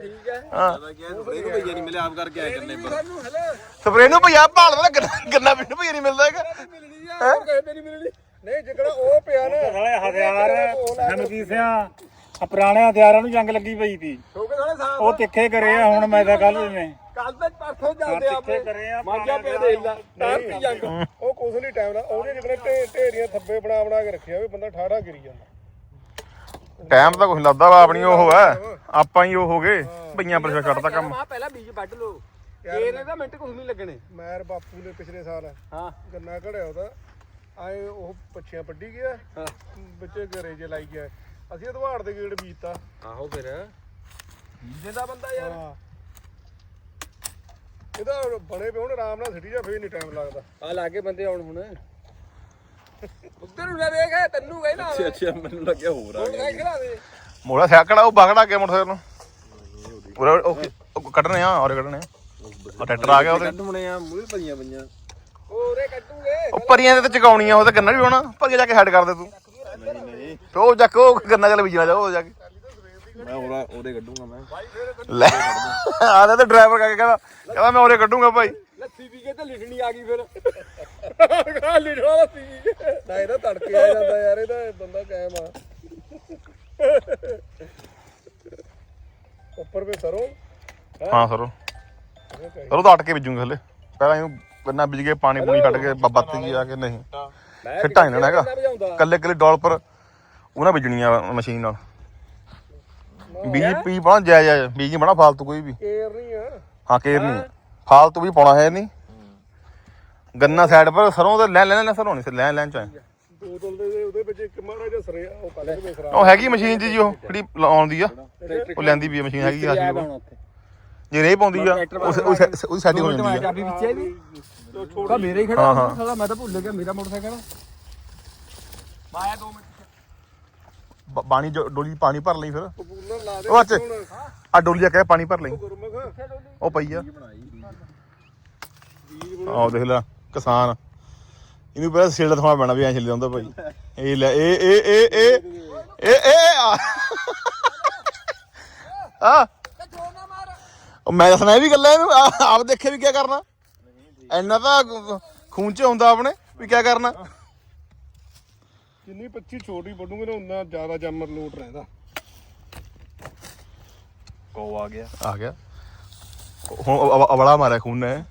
ਠੀਕ ਹੈ। ਹਾਂ ਨੂੰ ਭਈਆ ਨਹੀਂ ਮਿਲਿਆ ਆਪ ਕਰਕੇ ਆਇਆ ਕਰਨੇ ਪਰ ਸਾਨੂੰ ਹਲੇ। ਸਪਰੇ ਨੂੰ ਭਈਆ ਭਾਲਦਾ ਨਾ ਗੰਨਾ ਗੰਨਾ ਵੀ ਭਈਆ ਨਹੀਂ ਮਿਲਦਾ ਹੈਗਾ। ਮਿਲਣੀ ਆ ਹੋਰ ਕਿਸੇ ਤੇ ਨਹੀਂ ਮਿਲਣੀ। ਨਹੀਂ ਜਿਹੜਾ ਉਹ ਪਿਆ ਨਾ। ਸਾਲੇ ਹਥਿਆਰ ਹਮਕੀਸਿਆਂ ਆ ਪੁਰਾਣੇ ਹਥਿਆਰਾਂ ਨੂੰ ਜੰਗ ਲੱਗੀ ਪਈ ਸੀ। ਉਹ ਤਿੱਖੇ ਕਰੇ ਆ ਹੁਣ ਮੈਂ ਤਾਂ ਕੱਲ ਜਿਵੇਂ ਕੱਲ ਤੇ ਪਰਸੋਂ ਜਾਂਦੇ ਹਾਂ, ਆਪੇ ਕਿੱਥੇ ਕਰੇ ਆ, ਮੰਗਿਆ ਪਿਆ ਦੇ ਲਾ ਜੰਗ। ਉਹ ਕੁਛ ਨਹੀਂ ਟਾਈਮ ਦਾ ਉਹਦੇ ਜਿਹੜੇ ਢੇ ਢੇਰੀਆਂ ਥੱਬੇ ਬਣਾ ਬਣਾ ਕੇ ਰੱਖਿਆ ਵੀ ਬੰਦਾ ਠਾੜਾ ਗਿਰੀ ਜਾਂਦਾ। ਟਾਈਮ ਤਾਂ ਕੁਝ ਲੱਗਦਾ ਵਾ ਆਪਣੀ ਉਹ ਹੈ। ਆਪਾਂ ਹੀ ਉਹ ਹੋ ਗਏ ਭਈਆਂ ਪਰ ਛੱਡਦਾ ਕੰਮ। ਆ ਪਹਿਲਾਂ ਬੀਜ ਵੱਢ ਲਓ। ਇਹਨੇ ਤਾਂ ਮਿੰਟ ਕੁਝ ਨਹੀਂ ਲੱਗਣੇ। ਮੈਰ ਬਾਪੂ ਨੇ ਪਿਛਲੇ ਸਾਲ ਹਾਂ। ਗੰਨਾ ਘੜਿਆ ਉਹਦਾ। ਆਏ ਉਹ ਪੱਛੀਆਂ ਵੱਢੀ ਗਿਆ। ਹਾਂ। ਵਿੱਚ ਘਰੇ ਜੇ ਲਾਈ ਗਿਆ। ਅਸੀਂ ਅਧਵਾੜ ਦੇ ਗੇੜ ਬੀਜਤਾ। ਆਹੋ ਫਿਰ। ਬੀਜੇ ਦਾ ਬੰਦਾ ਯਾਰ। ਇਹਦਾ ਬਣੇ ਪਏ ਹੁਣ ਆਰਾਮ ਨਾਲ ਸਿੱਟੀ ਜਾ ਫੇਰ ਨਹੀਂ ਟਾਈਮ ਲੱਗਦਾ। ਆ ਲਾਗੇ ਬੰਦੇ ਆਉਣ ਹੁਣ। ਉੱਧਰ ਨੂੰ ਨਾ ਦੇਖ ਤੈਨੂੰ ਕਹਿਣਾ ਅੱਛਾ ਅੱਛਾ ਮੈਨੂੰ ਲੱਗਿਆ ਹੋਰ ਆ ਦੇ। ਮੋੜਾ ਸੈਕੜਾ ਉਹ ਬਗੜਾ ਗਿਆ ਮੋਟਰਸਾਈਕਲ ਨੂੰ। ਪੂਰਾ ਉਹ ਕੱਢਣੇ ਆ ਔਰ ਕੱਢਣੇ ਆ। ਟਰੈਕਟਰ ਆ ਗਿਆ ਉਹਦੇ। ਕੱਢਣੇ ਆ ਮੂਹਰੇ ਭਈਆਂ ਪਈਆਂ। ਹੋਰੇ ਕੱਟੂਗੇ ਉਹ ਪਰੀਆਂ ਦੇ ਤੇ ਚਕਾਉਣੀਆਂ ਉਹ ਤੇ ਗੰਨਾ ਵੀ ਹੋਣਾ। ਪਰੀਆਂ ਜਾ ਕੇ ਹੈਡ ਕਰ ਦੇ ਤੂੰ। ਤੇ ਉਹ ਜਾ ਕੇ ਉਹ ਗੰਨਾ ਚੱਲ ਬੀਜਣਾ ਜਾ ਉਹ ਜਾ ਕੇ ਮੈਂ ਉਹਦਾ ਉਹਦੇ ਕੱਢੂਗਾ ਮੈਂ। ਲੈ। ਆਦਾ ਤੇ ਡਰਾਈਵਰ ਕਾ ਕੇ ਕਹਿੰਦਾ ਕਹਿੰਦਾ ਮੈਂ ਉਹਰੇ ਕੱਢੂੰਗਾ ਭਾਈ। ਲੱਸੀ ਪੀ ਕੇ ਤੇ ਲਿਖਣੀ ਆ ਗਈ ਫਿਰ। ਕਾ ਲਿਖਣਾ ਲੱਸੀ ਪੀ ਕੇ। ਨਾ ਇਹਦਾ ਤੜਕੇ ਆ ਜਾਂਦਾ ਯਾਰ ਇਹਦਾ ਬੰਦਾ ਕਾਇਮ ਆ। ਉੱਪਰ ਵੀ ਸਰੋਂ। ਹਾਂ? ਸਰੋ। ਸਰੋ ਤਾਂ ਅਟ ਕੇ ਬੀਜੂਗੇ ਹਲੇ। ਪਹਿਲਾਂ ਇਹਨੂੰ ਗੰਨਾ ਬੀਜ ਕੇ ਪਾਣੀ ਪੂਣੀ ਕੱਢ ਕੇ ਬੱਤ ਜੀ ਆ ਕੇ ਨਹੀਂ। ਸਿੱਟਾ ਨਹੀਂ ਲੈਣਾ ਹੈਗਾ। ਕੱਲੇ ਕੱਲੇ ਡੋਲ ਪਰ ਉਹਨਾਂ ਬੀਜਣੀ ਆ ਮਸ਼ੀਨ ਨਾਲ। ਬੀਜ ਪੀ ਪਾਣਾ ਜਾਇ ਜਾਇ ਬੀਜ ਨਹੀਂ ਬਣਾ ਫਾਲਤੂ ਕੋਈ ਵੀ। ਕੇਰ ਨਹੀਂ ਆ। ਹਾਂ ਕੇਰ ਨਹੀਂ। ਫਾਲਤੂ ਵੀ ਪਾਉਣਾ ਹੈ ਨਹੀਂ। ਗੰਨਾ ਸਾਈਡ ਪਰ ਸਰੋਂ ਦੇ ਲੈ ਲੈ ਲੈ ਸਰੋਂ ਨਹੀਂ ਲੈ ਲੈਣ ਚਾਹੇ ਦੋ ਤੁਲਦੇ ਦੇ ਉਹਦੇ ਵਿੱਚ ਇੱਕ ਮਾੜਾ ਜਿਹਾ ਸਰੇ ਉਹ ਕੱਲ ਦੇ ਖਰਾਬ ਉਹ ਹੈਗੀ ਮਸ਼ੀਨ ਜੀ ਜੀ ਉਹ ਜਿਹੜੀ ਲਾਉਣ ਦੀ ਆ। ਉਹ ਲੈਂਦੀ ਵੀ ਮਸ਼ੀਨ ਹੈਗੀ ਆ ਜੀ ਜੇ ਰੇ ਪਾਉਂਦੀ ਆ ਉਸ ਉਸ ਸੈਟਿੰਗ ਹੋ ਜਾਂਦੀ ਆ। ਚਾਬੀ ਵਿੱਚ ਹੈ ਵੀ? ਤਾਂ ਮੇਰੇ ਹੀ ਖੜਾ ਹਾਂ, ਹਾਂ। ਸਾਲਾ ਮੈਂ ਤਾਂ ਭੁੱਲ ਗਿਆ ਮੇਰਾ ਮੋਟਰਸਾਈਕਲ। ਮਾਇਆ 2 ਮਿੰਟ ਬ- ਪਾਣੀ ਜੋ- ਡੋਲੀ 'ਚ ਪਾਣੀ ਭਰ ਲਈ ਫਿਰ। ਲਾ ਦੇ ਉਹ ਅੱਛਾ ਆ ਡੋਲੀ ਆ ਕਹਿ ਪਾਣੀ ਭਰ ਲਈ। ਗੁਰਮੁਖ। ਉਹ ਪਈ ਆ। ਆਹ ਦੇਖ ਲੈ ਕਿਸਾਨ। ਇਹਨੂੰ ਪਹਿਲਾਂ ਛਿੱਲ ਦਿਖਾਉਣਾ ਪੈਣਾ ਵੀ ਐਂ ਛਿੱਲ ਜਾਂਦਾ ਭਾਈ। ਇਹ ਲੈ ਇਹ ਇਹ ਇਹ ਇਹ ਇਹ ਇਹ ਆ। ਆ। ਉਹ ਮੈਂ ਦੱਸਣਾ ਇਹ ਵੀ ਗੱਲਾਂ ਇਹਨੂੰ। ਆ- ਆਪ ਦੇਖੇ ਵੀ ਕੀ ਕਰਨਾ। ਇੰਨਾ ਤਾਂ ਖੂਨ ਚ ਹੁੰਦਾ ਆਪਣੇ ਵੀ ਕੀ ਕਰਨਾ। ਜਿੰਨੀ 25 ਛੋਟੀ ਵੱਢੂਗੇ ਨਾ ਉਨਾ ਜ਼ਿਆਦਾ ਜੰਮਰ ਲੋਟ ਰਹਿੰਦਾ। ਕੋ ਆ ਗਿਆ। ਆ ਗਿਆ। ਹੁਣ ਅਵ- ਅਵਲਾ ਮਾਰਿਆ ਖੂਨ ਨੇ।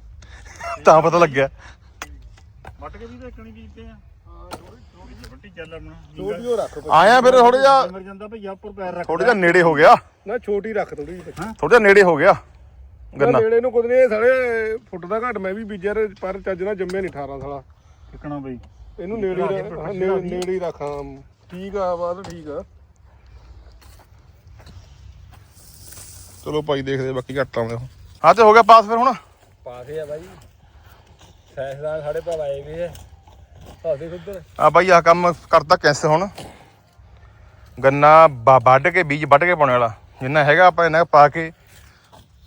ਤਾਂ ਪਤਾ ਲੱਗਿਆ। ਵੱਟ ਕੇ ਵੀ ਦੇਖਣੀ ਬੀਜਦੇ ਆ। ਹਾਂ ਥੋੜੀ ਥੋੜੀ ਜਿਹੀ ਵੱਟੀ ਚੱਲ ਆਪਣਾ। ਛੋਟੀ ਉਹ ਰੱਖ ਆਇਆ ਫਿਰ ਥੋੜਾ ਜਿਹਾ। ਮਰ ਜਾਂਦਾ ਭਈਆ ਉੱਪਰ ਪੈਰ ਰੱਖ ਥੋੜਾ ਜਿਹਾ ਨੇੜੇ ਹੋ ਗਿਆ। ਨਾ ਛੋਟੀ ਰੱਖ ਥੋੜੀ ਜਿਹੀ। ਥੋੜਾ ਜਿਹਾ ਨੇੜੇ ਹੋ ਗਿਆ। ਗੰਨਾ। ਨੇੜੇ ਨੂੰ ਕੁਝ ਨਹੀਂ ਸਾਰੇ ਫੁੱਟ ਦਾ ਘੱਟ। ਮੈਂ ਵੀ ਬੀਜਿਆ ਤੇ ਪਰ ਚੱਜ ਨਾਲ ਜੰਮਿਆ ਨਹੀਂ 18 ਸਾਲਾ। ਟਿਕਣਾ ਬਈ ਇਹਨੂੰ ਨੇੜੇ ਹੀ ਰੱਖ- ਹਾਂ, ਨੇੜੇ ਨੇੜੇ ਹੀ ਰੱਖ ਹਾਂ ਠੀਕ ਆ ਬਾਤ ਠੀਕ ਆ। ਚਲੋ ਭਾਈ ਦੇਖਦੇ ਆ, ਬਾਕੀ ਘੱਟ ਆਉਂਦੇ ਹਾਂ ਤੇ ਹੋ ਗਿਆ ਪਾਸ ਫਿਰ ਹੁਣ? ਪਾਸੇ ਆ ਬਾਈ। ਸੈਸਦਾਰ ਸਾਡੇ ਭਾਵ ਆਏ ਵੀ ਹੈ ਸਾਡੇ ਉੱਧਰ ਆ ਭਾਈ ਆ ਕੰਮ ਕਰਤਾ ਕੈਂਸਲ ਹੁਣ। ਗੰਨਾ ਵਾ- ਵੱਢ ਕੇ ਬੀਜ ਵੱਢ ਕੇ ਪਾਉਣੇ ਵਾਲਾ। ਜਿੰਨਾ ਹੈਗਾ ਆਪਾਂ ਇਹਨਾਂ ਪਾ ਕੇ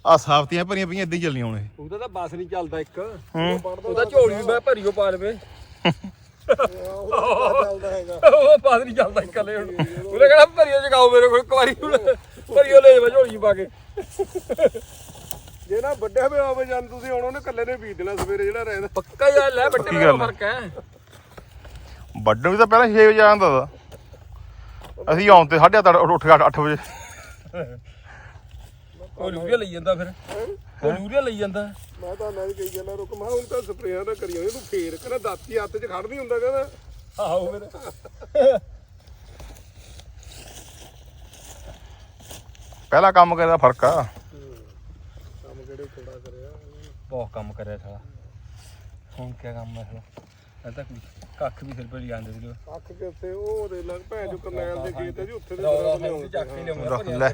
ਆ ਸਾਫਤੀਆਂ ਭਰੀਆਂ ਪਈਆਂ ਇਦਾਂ ਹੀ ਚੱਲਣੀਆਂ ਹੁਣ ਇਹ। ਉਹਦਾ ਤਾਂ ਬੱਸ ਨਹੀਂ ਚੱਲਦਾ ਇੱਕ। ਉਹਦਾ ਝੋਲੀ ਵੀ ਮੈਂ ਭਰੀਓ ਪਾ ਲਵੇ। ਚੱਲਦਾ ਹੈਗਾ ਉਹ ਨਹੀਂ ਚੱਲਦਾ ਇਕੱਲੇ ਹੁਣ। ਉਹਨੇ ਕਹਿੰਦਾ ਭਰੀਓ ਜਗਾਓ ਮੇਰੇ ਕੋਲ ਇੱਕ ਵਾਰੀ ਹੁਣ। ਭਰੀਓ ਲੈ ਜਾਵਾ ਝੋਲੀ 'ਚ ਪਾ ਕੇ। ਜੇ ਨਾ ਵੱਡਿਆ ਵੀ ਆਵੇ ਜਾਂ ਤੁਸੀਂ ਹੁਣ ਉਹਨੇ ਇਕੱਲੇ ਨੇ ਬੀਜ ਦੇਣਾ ਸਵੇਰੇ ਜਿਹੜਾ ਰਹਿੰਦਾ। ਪੱਕਾ ਆ ਲੈ ਬੱਟੇ ਪੱਕੀ ਦਾ ਗੱਲ ਹੈ। ਫ਼ਰਕ ਹੈ। ਵੱਢਣ ਵੀ ਤਾਂ ਪਹਿਲਾਂ 6 ਵਜੇ ਆਉਂਦਾ ਤਾ। ਅਸੀਂ ਆਉਂ ਤੇ 8:30 ਉੱਠ ਕੇ 8 ਵਜੇ। ਉਹ ਯੂਰੀਆ ਲਈ ਜਾਂਦਾ ਫਿਰ। ਉਹ ਯੂਰੀਆ ਲਈ ਜਾਂਦਾ। ਮੈਂ ਤਾਂ ਨਾਲ ਕਹੀ ਜਾਂਦਾ ਰੁਕ ਮੈਂ ਹੁਣ ਤਾਂ ਸਪਰੇਆਂ ਦਾ ਕਰੀ ਜਾਂਦੇ ਤੂੰ ਫੇਰ ਕਹਿੰਦਾ ਦਾਤੀ ਹੱਥ 'ਚ ਖੜ ਨਹੀਂ ਹੁੰਦਾ ਕਹਿੰਦਾ। ਆਹੋ ਫਿਰ। ਪਹਿਲਾ ਕੰਮ ਕਰਦਾ ਫ਼ਰਕ ਆ। ਕੰਮ ਕਿਹੜੇ ਥੋੜਾ ਕਰਿਆ। ਬਹੁਤ ਕੰਮ ਕਰਿਆ ਸਾਲਾ। ਹੁਣ ਕੀ ਕੰਮ ਹੈ ਸਾਲਾ। ਇਹ ਤਾਂ ਕੱਖ ਵੀ ਸਿਰ ਪਰ ਜਾਂਦੇ ਸੀ ਅੱਖ ਉੱਤੇ ਉਹ ਦੇ ਲੱਗ ਭੈਣ ਜੋ ਕਰਨੈਲ ਦੇ ਖੇਤ ਹੈ ਜੀ ਉੱਥੇ ਦੇ ਲਿਆਉਂਦਾ ਲੈ।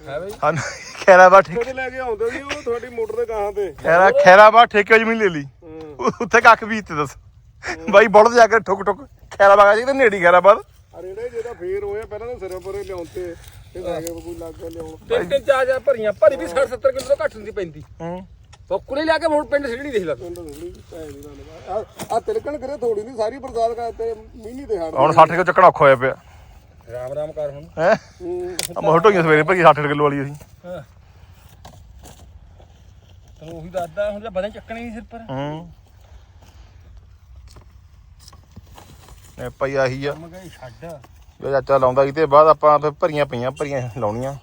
ਹੈ ਬਈ। ਹਨ ਖੈਰਾ ਬਾ ਠੀਕ ਉੱਥੇ ਲੈ ਕੇ ਆਉਂਦੇ ਸੀ ਉਹ ਤੁਹਾਡੀ ਮੋਟਰ ਦੇ ਗਾਹਾਂ ਤੇ। ਖੈਰਾ ਖੈਰਾ ਬਾ ਠੇਕੇ ਜ਼ਮੀਨ ਲੈ ਲਈ। ਉੱਥੇ ਕੱਖ ਬੀਜ ਤੇ ਦੱਸ। ਬਾਈ ਬੁੜਦ ਜਾ ਕੇ ਠੁਕ ਠੁਕ ਖੈਰਾ ਬਾਗਾ ਜੀ ਤੇ ਨੇੜੀ ਖੈਰਾ ਬਾਦ ਅਰੇ ਨੇ ਜਿਹਦਾ ਫੇਰ ਹੋਇਆ ਪਹਿਲਾਂ ਤਾਂ ਸਿਰੇ ਪਰੇ ਲਿਆਉਂਦੇ ਫਿਰ ਲੈ ਕੇ ਕੋਈ ਲੱਗ ਗਿਆ ਲਿਆਉਣ। ਤਿੰਨ ਤਿੰਨ ਚਾਰ ਚਾਰ ਭਰੀਆਂ ਭਰੀ ਵੀ 60 70 ਕਿਲੋ ਤੋਂ ਘੱਟ ਨਹੀਂ ਪੈਂਦੀ। ਹੂੰ। ਬੱਕੁੜੇ ਲਿਆ ਕੇ ਹੁਣ ਪਿੰਡ ਸਿੱਧੀ ਦੇਖ ਲੈ। ਤੂੰ ਆ ਆ ਤਿਲਕਣ ਕਰੇ ਥੋੜੀ ਨਹੀਂ ਸਾਰੀ ਬਰਸਾਤ ਕਰਤੇ ਮੀਨੀ ਤੇ ਹੜ ਹੁਣ 60 ਕਿਲੋ ਚੱਕਣਾ ਔਖਾ ਹੋਇਆ ਪਿਆ। ਰਾਮ ਰਾਮ ਕਰ ਹੁਣ। ਹੈ? ਆ ਮੋਟਰ ਹੋਈਆਂ ਸਵੇਰੇ ਭਰੀ 60 ਕਿਲੋ ਵਾਲੀ ਅਸੀਂ। ਤੈਨੂੰ ਉਹੀ ਦੱਸਦਾ ਹੁਣ ਤਾਂ ਬਦਨ ਚੱਕਣੇ ਨਹੀਂ ਸਿਰ ਪਰ। ਹੂੰ। ਇਹ ਪਈ ਆਹੀ ਆ। ਗਏ ਛੱਡ। ਜੋ ਚਾਚਾ ਲਾਉਂਦਾ ਸੀ ਤੇ ਬਾਅਦ ਆਪਾਂ ਫਿਰ ਭਰੀਆਂ ਪਈਆਂ ਭਰੀਆਂ ਲਾਉਣੀਆਂ।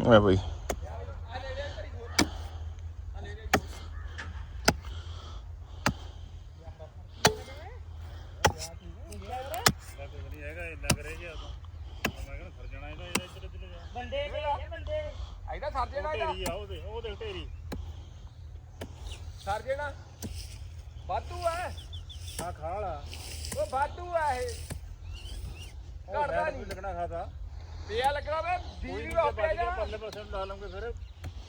ਮੈਂ ਬਈ ਨਹੀਂ ਹੈਗਾ ਇੰਨਾ ਕਰੇ ਗਿਆ ਤਾਂ ਮੈਂ ਕਹਿੰਦਾ ਫਰ ਜਾਣਾ ਇਹਦਾ ਇਹਦਾ ਇੱਧਰ ਇੱਧਰ ਜਾ ਆਈਦਾ ਸਰ ਜੇਣਾ ਇਹਦਾ ਢੇਰੀ ਆ ਉਹਦੇ ਉਹ ਦੇਖ ਢੇਰੀ ਸਰ ਜੇਣਾ ਵਾਧੂ ਆ। ਆ ਖਾਲਾ ਉਹ ਵਾਧੂ ਆ ਇਹ। ਘੜਦਾ ਨਹੀਂ। ਲੱਗਣਾ ਖਾਦਾ ਪਿਆ ਲੱਗਣਾ ਵੇ ਕੋਈ ਬੀਜ ਨਹੀਂ ਬਹੁਤ ਤੇ ਪਿਆ ਵੱਜ ਗਿਆ ਜਾ ਪਰਲੇ ਪਾਸੇ ਨੂੰ ਲਾ ਲਵਾਂਗੇ ਫਿਰ।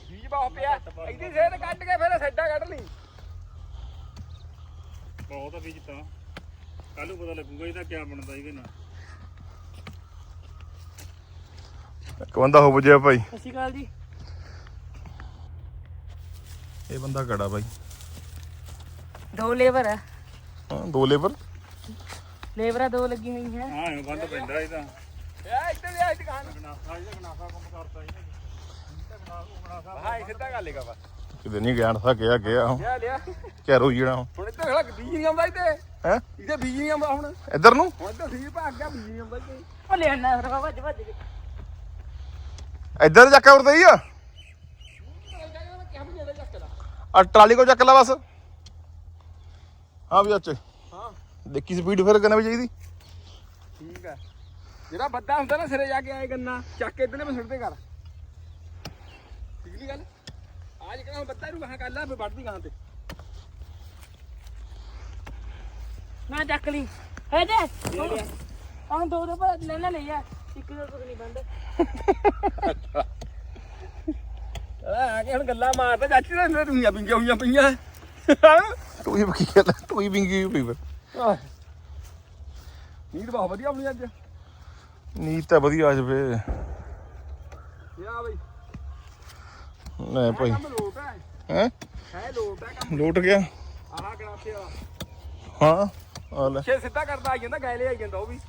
ਬੀਜ ਬਹੁਤ ਪਿਆ। ਇਹਦੀ ਸੇਧ ਕੱਢ ਕੇ ਫਿਰ ਸੈੱਡਾ ਕੱਢ ਲਈ। ਬਹੁਤ ਆ ਬੀਜ ਤਾਂ ਕੱਲ ਨੂੰ ਪਤਾ ਲੱਗੂਗਾ ਇਹਦਾ ਕੀ ਬਣਦਾ ਇਹਦੇ ਨਾਲ। ਇੱਕ ਬੰਦਾ ਹੋ ਬੁਝਿਆ ਭਾਈ। ਸਤਿ ਸ਼੍ਰੀ ਅਕਾਲ ਜੀ। ਇਹ ਬੰਦਾ ਗੜਾ ਭਾਈ ਦੋ ਲੇਬਰ ਹੈ ਹਾਂ ਦੋ ਲੇਬਰ? ਲੇਬਰਾਂ ਦੋ ਲੱਗੀ ਹੋਈ ਹੈ ਹਾਂ ਬੰਦ ਪੈਂਦਾ ਇਹਦਾ ਇਹ ਇੱਧਰ ਲਿਆ ਇਹ ਦੁਕਾਨ ਗਨਾਸਾ ਇਹਦਾ ਗਨਾਸਾ ਕੰਮ ਕਰਤਾ ਇਹਨੇ ਹਾਂ ਸਿੱਧਾ ਕਰ ਲੇਗਾ ਬਸ। ਕਿਤੇ ਨਹੀਂ ਗਿਆ ਥਾ ਗਿਆ ਲਿਆ ਲਿਆ। ਘਰੋ ਜੀਣਾ ਹੁਣ। ਇੱਧਰ ਖੜਾ ਬੀਜ ਨਹੀਂ ਆਉਂਦਾ ਇੱਥੇ। ਹੈ? ਇਹਦੇ ਬੀਜ ਨਹੀਂ ਆਉਂਦਾ ਹੁਣ। ਇੱਧਰ ਨੂੰ? ਹੁਣ ਇੱਧਰ ਸੀ ਭਾਗ ਗਿਆ ਬੀਜ ਨਹੀਂ ਆਉਂਦਾ ਇੱਥੇ। ਉਹ ਲੈਣਾ ਭੱਜ ਭੱਜ। ਕੇ ਇੱਧਰ ਜਾ ਕੇ ਉਰਦੇ ਹੀ ਆ। ਆ ਟਰਾਲੀ ਕੋ ਚੱਕ ਲਾ ਬਸ ਹਾਂ ਵੀ ਅੱਛੇ ਹਾਂ ਦੇਖੀ ਸਪੀਡ ਫਿਰ ਕਿੰਨਾ ਵੀ ਚਾਹੀਦੀ ਠੀਕ ਹੈ ਜਿਹੜਾ ਬੱਦਾ ਹੁੰਦਾ ਨਾ ਸਿਰੇ ਜਾ ਕੇ ਆਏ ਗੰਨਾ ਚੱਕ ਕੇ ਇਧਰਲੇ ਮੈਂ ਸੁੱਟਦੇ ਕਰ ਠੀਕ ਨਹੀਂ ਗੱਲ ਆਜ ਕਿਹੜਾ ਹੁਣ ਬੱਦਾ ਨੂੰ ਕਹਾਂ ਕਰ ਲੈ ਫੇ ਵੱਢਦੀ ਗਾਂ ਤੇ ਨਾ ਚੱਕ ਲਈ ਹੈ ਜੇ ਆਹ ਦੋ ਦੋ ਪਰ ਲੈ ਲੈ ਲੈ ਆ ਇੱਕ ਦੋ ਕੁਝ ਨਹੀਂ ਬੰਦ ਆ ਕੇ ਹੁਣ ਗੱਲਾਂ ਮਾਰਦਾ ਚਾਚੀ ਦਾ ਦੁਨੀਆ ਪਿੰਗੀਆਂ ਹੋਈਆਂ ਪਈਆਂ। ਤੂੰ ਹੀ ਬਕੀ ਗੱਲ ਤੂੰ ਹੀ ਬਿੰਗੀ ਹੋਈ ਪਈ ਫਿਰ। ਆਹ। ਨੀਂਦ ਬਹੁਤ ਵਧੀਆ ਹੋਣੀ ਅੱਜ। ਨੀਤ ਤਾਂ ਵਧੀਆ ਆ ਜਵੇ ਯਾ ਬਈ। ਲੈ ਭਾਈ। ਕੰਮ ਲੋਟ ਹੈ। ਹੈ? ਹੈ ਲੋਟ ਹੈ ਕੰਮ। ਲੋਟ ਗਿਆ? ਆਹ ਗਲਾਸੇ ਵਾਲਾ। ਹਾਂ ਆ ਲੈ। ਛੇ ਸਿੱਧਾ ਕਰਦਾ ਆਈ ਜਾਂਦਾ ਗੈਲੇ ਆਈ ਜਾਂਦਾ ਉਹ ਵੀ।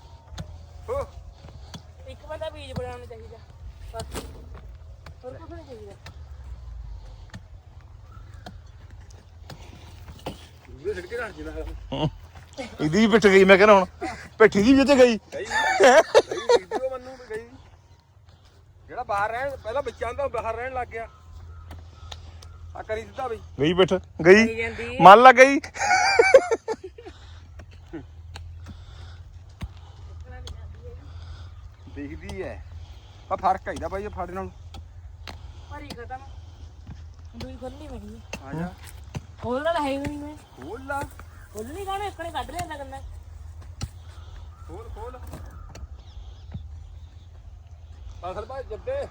ਹੋ। ਇੱਕ ਬੰਦਾ ਬੀਜ ਬਣਾਉਣਾ ਚਾਹੀਦਾ। ਬਸ। ਹੋਰ ਕੁਝ ਨਹੀਂ ਚਾਹੀਦਾ। ਇਹਦੀ ਵੀ ਪਿੱਠ ਗਈ ਮੈਂ ਕਹਿੰਦਾ ਹੁਣ। ਪਿੱਠੀ ਦੀ ਵੀ ਉੱਤੇ ਗਈ। ਗਈ। ਵੀ ਗਈ। ਜਿਹੜਾ ਬਾਹਰ ਰਹਿਣ ਪਹਿਲਾਂ ਬੱਚਿਆਂ ਦਾ ਬਾਹਰ ਰਹਿਣ ਲੱਗ ਗਿਆ। ਆ ਕਰੀ ਦਿੱਤਾ ਬਈ। ਗਈ ਪਿੱਠ ਗਈ। ਜਾਂਦੀ ਮੰਨ ਲੱਗ ਗਈ। ਦਿਖਦੀ ਐ ਆ ਫ਼ਰਕ ਹੈਦਾ ਬਾਈ ਇਹ ਫਾੜੇ ਨਾਲ। ਭਰੀ ਖਤਮ। ਦੂਈ ਖੋਲਣੀ ਪੈਣੀ ਆ ਜਾ। ਖੋਲ ਨਾਲ ਹੈ ਹੀ ਨਹੀਂ ਮੈਂ। ਖੋਲ ਲਾ। ਖੋਲਣੀ ਕਾਹਨੂੰ ਇੱਕਣੇ ਕੱਢ ਲੈਂਦਾ ਕੰਨਾ ਖੋਲ ਖੋਲ। ਅਸਲ ਬਾਈ ਜੱਦੇ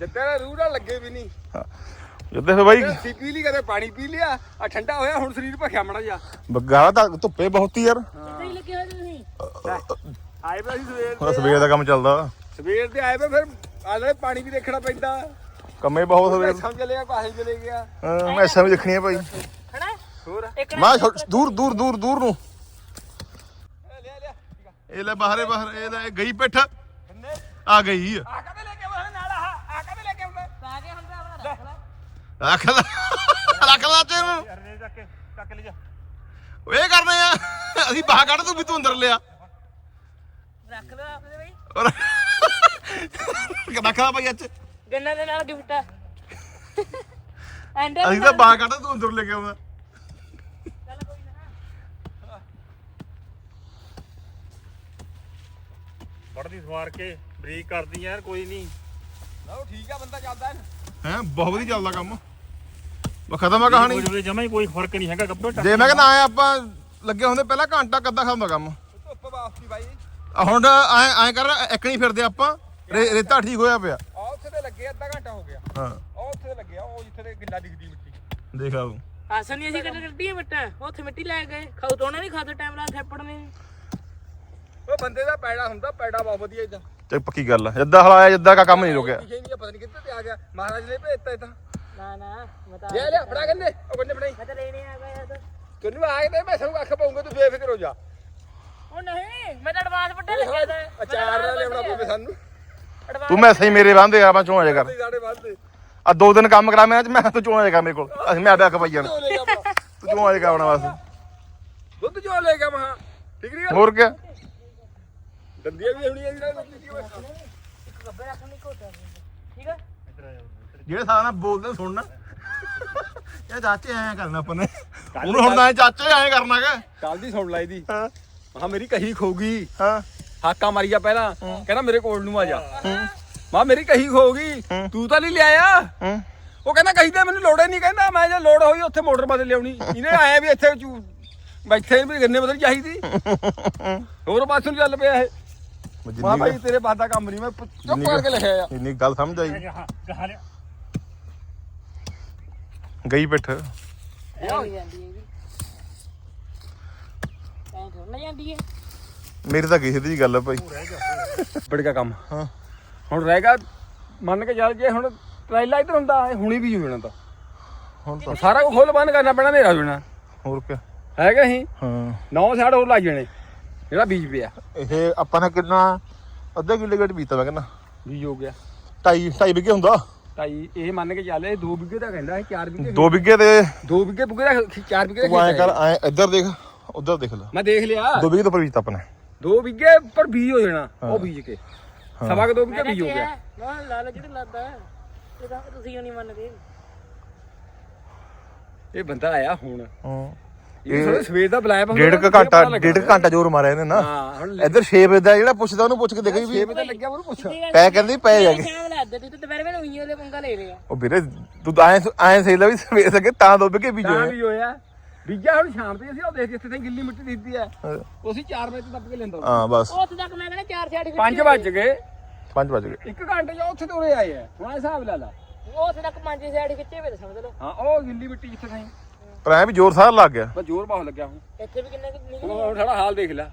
ਜੱਦੇ ਦਾ ਰੂਹ ਨਾਲ ਲੱਗੇ ਵੀ ਨਹੀਂ। ਜਿੱਦੇ ਫੇ ਬਾਈ ਸੀ ਪੀ ਲਈ ਕਦੇ ਪਾਣੀ ਪੀ ਲਿਆ ਆ ਠੰਡਾ ਹੋਇਆ ਹੁਣ ਸਰੀਰ ਭਖਿਆ ਮੜਾ ਜਾ ਗਾਲਾ ਤਾਂ ਧੁੱਪੇ ਬਹੁਤ ਹੀ ਯਾਰ। ਕਿੱਥੇ ਹੀ ਲੱਗੇ ਹੋਏ ਤੁਸੀਂ? ਆਏ ਵੇ ਅਸੀਂ ਸਵੇਰ ਹੁਣ ਦੇ। ਸਵੇਰ ਦਾ ਕੰਮ ਚੱਲਦਾ। ਸਵੇਰ ਦੇ ਆਏ ਵੇ ਫਿਰ ਆਲੇ ਪਾਣੀ ਵੀ ਦੇਖਣਾ ਪੈਂਦਾ। ਕੰਮੇ ਬਹੁਤ ਸਵੇਰ ਸਮਝ ਲਿਆ ਕਾਹੇ ਚਲੇ ਗਿਆ ਹਾਂ ਮੈਸਾਂ ਵੀ ਦੇਖਣੀਆਂ ਭਾਈ। ਹਨਾ ਹੋਰ? ਇੱਕ ਮੈਂ ਦੂਰ ਦੂਰ ਦੂਰ ਦੂਰ ਨੂੰ। ਇਹ ਲਿਆ ਲਿਆ। ਠੀਕ ਆ ਇਹ ਲੈ ਬਾਹਰੇ ਬਾਹਰ ਇਹ ਲੈ ਗਈ ਪਿੱਠ। ਕਿੰਨੇ ਆ ਗਈ ਆ। ਕਦੇ ਲੈ ਕੇ ਆਉਂਦਾ? ਨਾਲ ਆ ਆ ਕਦੇ ਲੈ ਕੇ ਆਉਂਦਾ? ਪਾ ਕੇ ਹੁਣ ਤਾਂ ਆਪਣਾ ਰੱਖ ਲੈ। ਰੱਖ ਲੈ। ਰੱਖ ਲੈ ਤੈਨੂੰ ਅਰੇ ਚੱਕ ਕੇ ਚੱਕ ਲਈ ਜਾ। ਇਹ ਕਰਨੇ ਆ। ਅਸੀਂ ਬਾਹਰ ਕੱਢ ਤੂੰ ਵੀ ਤੂੰ ਅੰਦਰ ਲਿਆ। ਰੱਖ ਲਓ ਆਪਣੇ ਬਈ। ਔਰ ਰੱਖ ਲੈ ਭਾਈ ਅੱਜ। ਗੰਨਾ ਦੇ ਨਾਲ ਗਿਫਟ ਆ। ਐਂਡ ਅਸੀਂ ਤਾਂ ਬਾਹਰ ਕੱਢ ਤੂੰ ਅੰਦਰ ਲੈ ਕੇ ਆਉਂਦਾ ਚੱਲ ਕੋਈ ਨਾ। ਵੜਦੀ ਸਵਾਰ ਕੇ ਬਰੀਕ ਕਰਦੀ ਯਾਰ ਕੋਈ ਨਹੀਂ ਲਓ ਠੀਕ ਆ ਬੰਦਾ ਚੱਲਦਾ ਹੈ ਹੈ ਬਹੁਤ ਵਧੀਆ ਚੱਲਦਾ ਕੰਮ। ਬਸ ਖਤਮ ਆ ਕਹਾਣੀ। ਜਮਾ ਹੀ ਕੋਈ ਫ਼ਰਕ ਨਹੀਂ ਹੈਗਾ ਗੱਬੇ ਜੇ ਮੈਂ ਕਹਿੰਦਾ ਆਏ ਆਪਾਂ ਲੱਗੇ ਹੁੰਦੇ ਪਹਿਲਾਂ ਘੰਟਾ ਕੱਦਾ ਖਾਂਦਾ ਕੰਮ। ਧੁੱਪ ਵਾਸਤੀ ਬਾਈ। ਹੁਣ ਐ ਐ ਕਰ ਐਕਣੀ ਫਿਰਦੇ ਆਪਾਂ। ਰੇਤਾ ਠੀਕ ਹੋਇਆ ਪਿਆ। ਲੱਗੇ ਅੱਧਾ ਘੰਟਾ ਹੋ ਗਿਆ। ਹਾਂ। ਆ ਉੱਥੇ ਤੇ ਲੱਗਿਆ ਉਹ ਜਿੱਥੇ ਤੇ ਗਿੱਲਾ ਦਿਖਦੀ ਮਿੱਟੀ। ਦੇਖ ਆ ਤੂੰ ਆਸਨ ਨਹੀਂ ਅਸੀਂ ਕੱਢ ਕੱਢੀ ਆ ਮਿੱਟਾ ਉੱਥੇ ਮਿੱਟੀ ਲੈ ਗਏ। ਖਾਉ ਤੋਣਾ ਨਹੀਂ ਖਾਦੇ ਟਾਈਮ ਲਾ ਥੱਪੜ ਨੇ। ਉਹ ਬੰਦੇ ਦਾ ਪੈੜਾ ਹੁੰਦਾ ਪੈੜਾ ਬਹੁਤ ਵਧੀਆ ਇਦਾਂ। ਤੇ ਪੱਕੀ ਗੱਲ ਆ ਜਿੱਦਾਂ ਹਲਾਇਆ ਜਿੱਦਾਂ ਕਾ ਕੰਮ ਨਹੀਂ ਰੁਕਿਆ। ਦਿਖੇ ਨਹੀਂ ਪਤਾ ਨਹੀਂ ਕਿੱਥੇ ਤੇ ਆ ਗਿਆ। ਮਹਾਰਾਜ ਨੇ ਭੇਜਤਾ ਤਾਂ ਨਾ ਨਾ ਮੈਂ ਤਾਂ ਲੈ ਲੈ ਫੜਾ ਗੰਨੇ ਉਹ ਗੰਨੇ ਫੜਾਈ ਮੈਂ ਤਾਂ ਲੈਣੇ ਆ ਗਿਆ ਤਾਂ। ਤੈਨੂੰ ਆ ਕੇ ਤੇ ਮੈਂ ਸਾਨੂੰ ਅੱਖ ਪਾਉਂਗਾ ਤੂੰ ਬੇਫਿਕਰ ਹੋ ਜਾ। ਉਹ ਨਹੀਂ ਮੈਂ ਤਾਂ ਐਡਵਾਂਸ ਵੱਡਾ ਲੱਗਿਆ ਤਾਂ। ਅਚਾਰ ਨਾਲ ਲਿਆਉਣਾ ਪਵੇ ਸਾਨੂੰ। ਤੂੰ ਮੈਂ ਸਹੀ ਮੇਰੇ ਬੰਦੇ ਆ ਮੈਂ ਚੋਂ ਕਰ। ਸਾਡੇ ਵਾਸਤੇ ਆ ਦੋ ਦਿਨ ਕੰਮ ਕਰਾ ਮੈਂ ਅੱਜ ਮੈਂ ਤੂੰ ਚੋਂ ਕਰ ਮੇਰੇ ਕੋਲ। ਅਸੀਂ ਮੈਂ ਆਡਾ ਖਪਾਈ ਜਾਣਾ। ਆਪਣਾ। ਤੂੰ ਚੋਂ ਕਰ ਆਪਣਾ ਵਾਸਤੇ ਦੁੱਧ ਜੋ ਲੈ ਗਿਆ ਮਹਾ ਠੀਕ ਨਹੀਂ ਹੋਰ ਕਿਆ? ਦੰਦੀਆਂ ਵੀ ਹੋਣੀਆਂ ਜਿਹੜਾ ਦੁੱਧ ਕੀ ਹੋਇਆ ਇੱਕ ਗੱਬੇ ਰੱਖਣ ਦੀ ਕੋਟਾ ਠੀਕ ਆ ਜਿਹੜੇ ਸਾਰਾ ਬੋਲਦੇ ਸੁਣਨਾ। ਇਹ ਚਾਚੇ ਐਂ ਕਰਨਾ ਆਪਾਂ ਨੇ। ਉਹਨੂੰ ਹੁਣ ਤਾਂ ਐਂ ਚਾਚੇ ਐਂ ਕਰਨਾ ਕਿ। ਕੱਲ ਦੀ ਸੁਣ ਲਈ ਦੀ ਹਾਂ। ਮਹਾ ਮੇਰੀ ਕਹੀ ਖੋ ਗਈ ਹਾਂ। ਹਾਕਾ ਮਾਰੀ ਜਾ ਪਹਿਲਾਂ। ਕਹਿੰਦਾ ਮੇਰੇ ਕੋਲ ਨੂੰ ਆ ਜਾ। ਮਾ ਮੇਰੀ ਕਹੀ ਖੋ ਗਈ ਤੂੰ ਤਾਂ ਨਹੀਂ ਲਿਆਇਆ? ਉਹ ਕਹਿੰਦਾ ਕਹੀ ਤੇ ਮੈਨੂੰ ਲੋੜ ਨਹੀਂ ਕਹਿੰਦਾ ਮੈਂ ਜੇ ਲੋੜ ਹੋਈ ਉੱਥੇ ਮੋਟਰ ਬਦਲ ਲਿਆਉਣੀ। ਇਹਨੇ ਆਇਆ ਵੀ ਇੱਥੇ ਚੂ- ਬੈਠੇ ਵੀ ਗੰਨੇ ਬਦਲ ਚਾਹੀਦੀ ਹੋਰ ਪਾਸੇ ਨੂੰ ਚੱਲ ਪਿਆ ਇਹ। ਮਾ ਭਾਈ ਤੇਰੇ ਬਾਤ ਦਾ ਕੰਮ ਨਹੀਂ ਮੈਂ ਚੁੱਪ ਕਰਕੇ ਲਿਖਿਆ ਆ। ਇੰਨੀ ਗੱਲ ਸਮਝ ਆਈ। ਗਈ ਪਿੱਠ। ਹੋ ਜਾਂਦੀ ਹੈ ਵੀ ਐ ਥੋੜਾ ਜਾਂਦੀ ਹੈ ਮੇਰੀ ਤਾਂ ਕਿਸੇ ਦੀ ਗੱਲ ਆ ਭਾਈ। ਬੜ ਗਿਆ ਕੰਮ। ਹਾਂ। ਹੁਣ ਰਹੇਗਾ ਮੰਨ ਕੇ ਚੱਲ ਜੇ ਹੁਣ ਟ੍ਰੇਲਾ ਇਧਰ ਹੁੰਦਾ ਇਹ ਹੁਣੀ ਵੀ ਹੋ ਜਾਣਾ ਤਾਂ। ਹੁਣ ਤਾਂ ਸਾਰਾ ਕੁਝ ਖੋਲ ਬੰਦ ਕਰਨਾ ਪੈਣਾ ਹਨੇਰਾ ਹੋ ਜਾਣਾ। ਹੋਰ ਕਿਆ? ਹੈਗਾ ਹੀ ਹਾਂ। ਨੌ ਸਾੜ ਹੋਰ ਲੱਗ ਜਾਣੇ ਜਿਹੜਾ ਬੀਜ ਪਿਆ। ਇਹ ਆਪਾਂ ਨੇ ਕਿੰਨਾ ਅੱਧੇ ਕਿੱਲੇ ਗੇਟ ਪੀਤਾ ਮੈਂ ਕਹਿੰਦਾ। ਬੀਜ ਹੋ ਗਿਆ। ਢਾਈ ਢਾਈ ਵਿਗੇ ਹੁੰਦਾ। ਢਾਈ ਇਹ ਮੰਨ ਕੇ ਚੱਲ ਇਹ 2 ਵਿਗੇ ਦਾ ਕਹਿੰਦਾ ਇਹ 4 ਵਿਗੇ ਦੋ ਵਿਗੇ ਤੇ 2 ਵਿਗੇ ਬੁਗੇ ਦਾ 4 ਵਿਗੇ ਤੂੰ ਦਾ ਐਂ ਖੇਤ ਕਰ। ਐਂ ਇੱਧਰ ਦੇਖ ਉੱਧਰ ਦੇਖ ਲੈ। ਮੈਂ ਦੇਖ ਲਿਆ। ਦੋ ਵਿਗੇ ਤੋਂ ਉੱਪਰ ਪੀਤਾ ਆਪਾਂ ਨੇ। 2 ਵਿਗੇ ਪਰ ਬੀਜ ਹੋ ਜਾਣਾ ਉਹ ਬੀਜ ਕੇ। ਸਵਾ ਕੇ 2 ਵਿਗੇ ਬੀਜ ਹੋ ਗਿਆ। ਨਾ ਲਾਲ ਜਿਹੜੇ ਲਾਦਾ ਇਹ ਤਾਂ ਤੁਸੀਂ ਉਹ ਨਹੀਂ ਮੰਨਦੇ? ਇਹ ਬੰਦਾ ਆਇਆ ਹੁਣ। ਹਾਂ। ਇਹ ਸਵੇਰ ਦਾ ਬੁਲਾਇਆ ਬੰਦਾ ਡੇਢ ਕੁ ਘੰਟਾ ਡੇਢ ਕੁ ਘੰਟਾ ਜ਼ੋਰ ਮਾਰਿਆ ਇਹਨੇ ਨਾ। ਇੱਧਰ ਸ਼ੇਪ ਦਾ ਜਿਹੜਾ ਪੁੱਛਦਾ ਉਹਨੂੰ ਪੁੱਛ ਕੇ ਦੇਖੀ ਵੀ 6 ਵਜੇ ਲੱਗਿਆ ਉਹਨੂੰ ਪੁੱਛ। ਪੈ ਕਹਿੰਦੀ ਪੈ ਜਾ ਕੇ। ਸ਼ਾਮ ਲੱਗਦਾ ਤੂੰ ਤਾਂ ਦੁਪਹਿਰ ਵੇਲੇ ਉਹੀ ਵਾਲੇ ਪੰਗਾ ਲੈ ਲਿਆ ਉਹ ਵੀਰੇ ਤੂੰ ਐਂ ਐਂ ਸਹੀ ਲਾ ਵੀ ਸਵੇਰ ਸਕੇ ਤਾਂ ਦੋ ਵਿਗੇ ਬੀਜੋ ਤਾਂ ਵੀ ਹੋਇਆ। ਬੀਜਾ ਹੁਣ ਸ਼ਾਮ ਤੇ ਅਸੀਂ ਉਹ ਦੇਖ ਜਿੱਥੇ ਤੇ ਗਿੱਲੀ ਮਿੱਟੀ ਦਿੱਤੀ ਹੈ। ਉਹ ਅਸੀਂ 4 ਵਜੇ ਤੋਂ ਦੱਬ ਕੇ ਲੈਂਦਾ ਹਾਂ ਬਸ। ਉੱਥੇ ਤੱਕ ਮੈਂ ਕਹਿੰਦਾ ਚਾਰ ਛੱਡ 5 ਵਜ। ਗਏ। 5 ਵਜ ਗਏ। ਇੱਕ ਘੰਟੇ ਚ ਉੱਥੇ ਤੋਂ ਉਰੇ ਆਏ ਆ। ਹੁਣ ਹਿਸਾਬ ਲਾ ਲਾ। ਉੱਥੇ ਤੱਕ ਪੰਜ ਸਾਈਡ ਖਿੱਚੇ ਵੇ ਸਮਝ ਲਓ। ਹਾਂ ਉਹ ਗਿੱਲੀ ਮਿੱਟੀ ਜਿੱਥੇ ਥਾਈ ਪਰ ਐ ਵੀ ਜ਼ੋਰ ਸਾਰਾ ਲੱਗ ਗਿਆ। ਬਸ ਜ਼ੋਰ ਬਹੁਤ ਲੱਗਿਆ ਹੁਣ। ਇੱਥੇ ਵੀ ਕਿੰਨੇ ਕੁ ਹੁਣ ਸਾਡਾ ਹਾਲ ਦੇਖ ਲੈ।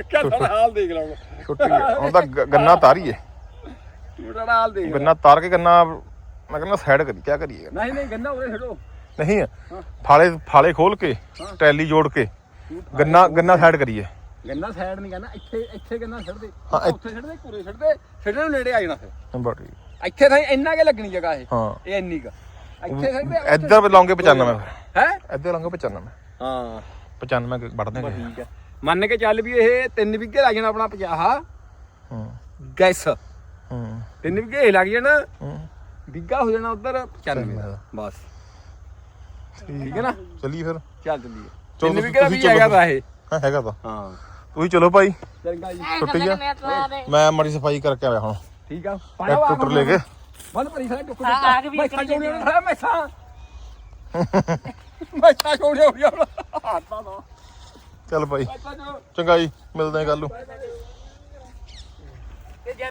ਕਿਆ ਸਾਡਾ ਹਾਲ ਦੇਖ ਲਾ ਛੁੱਟੀ ਹੁਣ ਤਾਂ ਗੰਨਾ ਤਾਰੀਏ। ਹੁਣ ਸਾਡਾ ਹਾਲ ਦੇਖ ਗੰਨਾ ਤਾਰ ਕੇ ਗੰਨਾ ਮੈਂ ਕਹਿੰਦਾ ਸਾਈਡ ਕਰੀ ਕੀ ਕਰੀਏ? ਨਹੀਂ ਨਹੀਂ ਗੰਨਾ ਉਰੇ ਛੱਡੋ ਨਹੀਂ ਫਾਲੇ ਫਾਲੇ ਖੋਲ ਕੇ ਟੈਲੀ ਜੋੜ ਕੇ ਗੰਨਾ ਗੰਨਾ ਸਾਈਡ ਕਰੀਏ। ਗੰਨਾ ਸਾਈਡ ਨਹੀਂ ਕਰਨਾ ਇੱਥੇ ਇੱਥੇ ਗੰਨਾ ਛੱਡ ਦੇ ਹਾਂ, ਇੱਥੇ- ਉੱਥੇ ਛੱਡ ਦੇ ਕੁਰੇ ਛੱਡ ਦੇ ਛੱਡਣ ਨੂੰ ਨੇੜੇ ਆ ਜਾਣਾ ਫਿਰ। ਬੜੀ। ਇੱਥੇ ਤਾਂ ਇੰਨਾ ਕੇ ਲੱਗਣੀ ਜਗ੍ਹਾ ਇਹ। ਹਾਂ। ਇਹ ਇੰਨੀ ਕ। ਇੱਥੇ ਛੱਡ ਦੇ ਇੱਧਰ ਲਾਉਂਗੇ 95 ਹੈ? ਇੱਧਰ ਲਾਉਂਗੇ 95 ਹਾਂ। 95 ਵੱਢ ਦੇਂਗੇ ਠੀਕ ਹੈ ਮੰਨ ਕੇ ਚੱਲ ਵੀ ਇਹ 3 ਵਿਗੇ ਲੱਗ ਜਾਣਾ ਆਪਣਾ 50 ਹੂੰ। ਗੈਸ। ਹੂੰ। 3 ਵਿਗੇ ਲੱਗ ਜਾਣਾ। ਹੂੰ। ਬਿੱਗਾ ਹੋ ਜਾਣਾ ਉਧਰ 95 ਦਾ। ਬਸ। ਠੀਕ ਹੈ ਨਾ? ਚੱਲੀਏ ਫਿਰ। ਚੱਲ ਚੱਲੀਏ। ਚਲੋ 3 ਵਿਗੇ ਦਾ ਤੁਸੀਂ ਵੀ ਹੈਗਾ ਚਲੋ। ਤਾਂ ਇਹ ਹਾਂ ਹੈਗਾ ਤਾਂ। ਹਾਂ। ਤੁਸੀਂ ਚਲੋ ਭਾਈ। ਚੰਗਾ ਜੀ ਛੁੱਟੀ ਆ। ਮੈਂ ਮਾੜੀ ਸਫ਼ਾਈ ਕਰਕੇ ਆਇਆ ਹੁਣ। ਠੀਕ ਆ। ਇੱਕ ਟੁੱਟਰ ਲੈ ਕੇ। ਮਨ ਪਰੀ ਸਾਰੇ ਟੁੱਕ ਆ- ਆ ਕੇ ਵੀ ਮੈਂ ਇੱਕ ਖਾ ਜੋੜੀ ਖੜਾ ਮੈਂ ਸਾਂ ਮੈਂ ਸਾਂ ਜੋੜੀ ਹੋ ਗਿਆ ਹੱਥਾਂ ਦਾ ਚੱਲ ਭਾਈ। ਚੰਗਾ ਜੀ ਮਿਲਦੇ ਹਾਂ ਕੱਲ ਨੂੰ।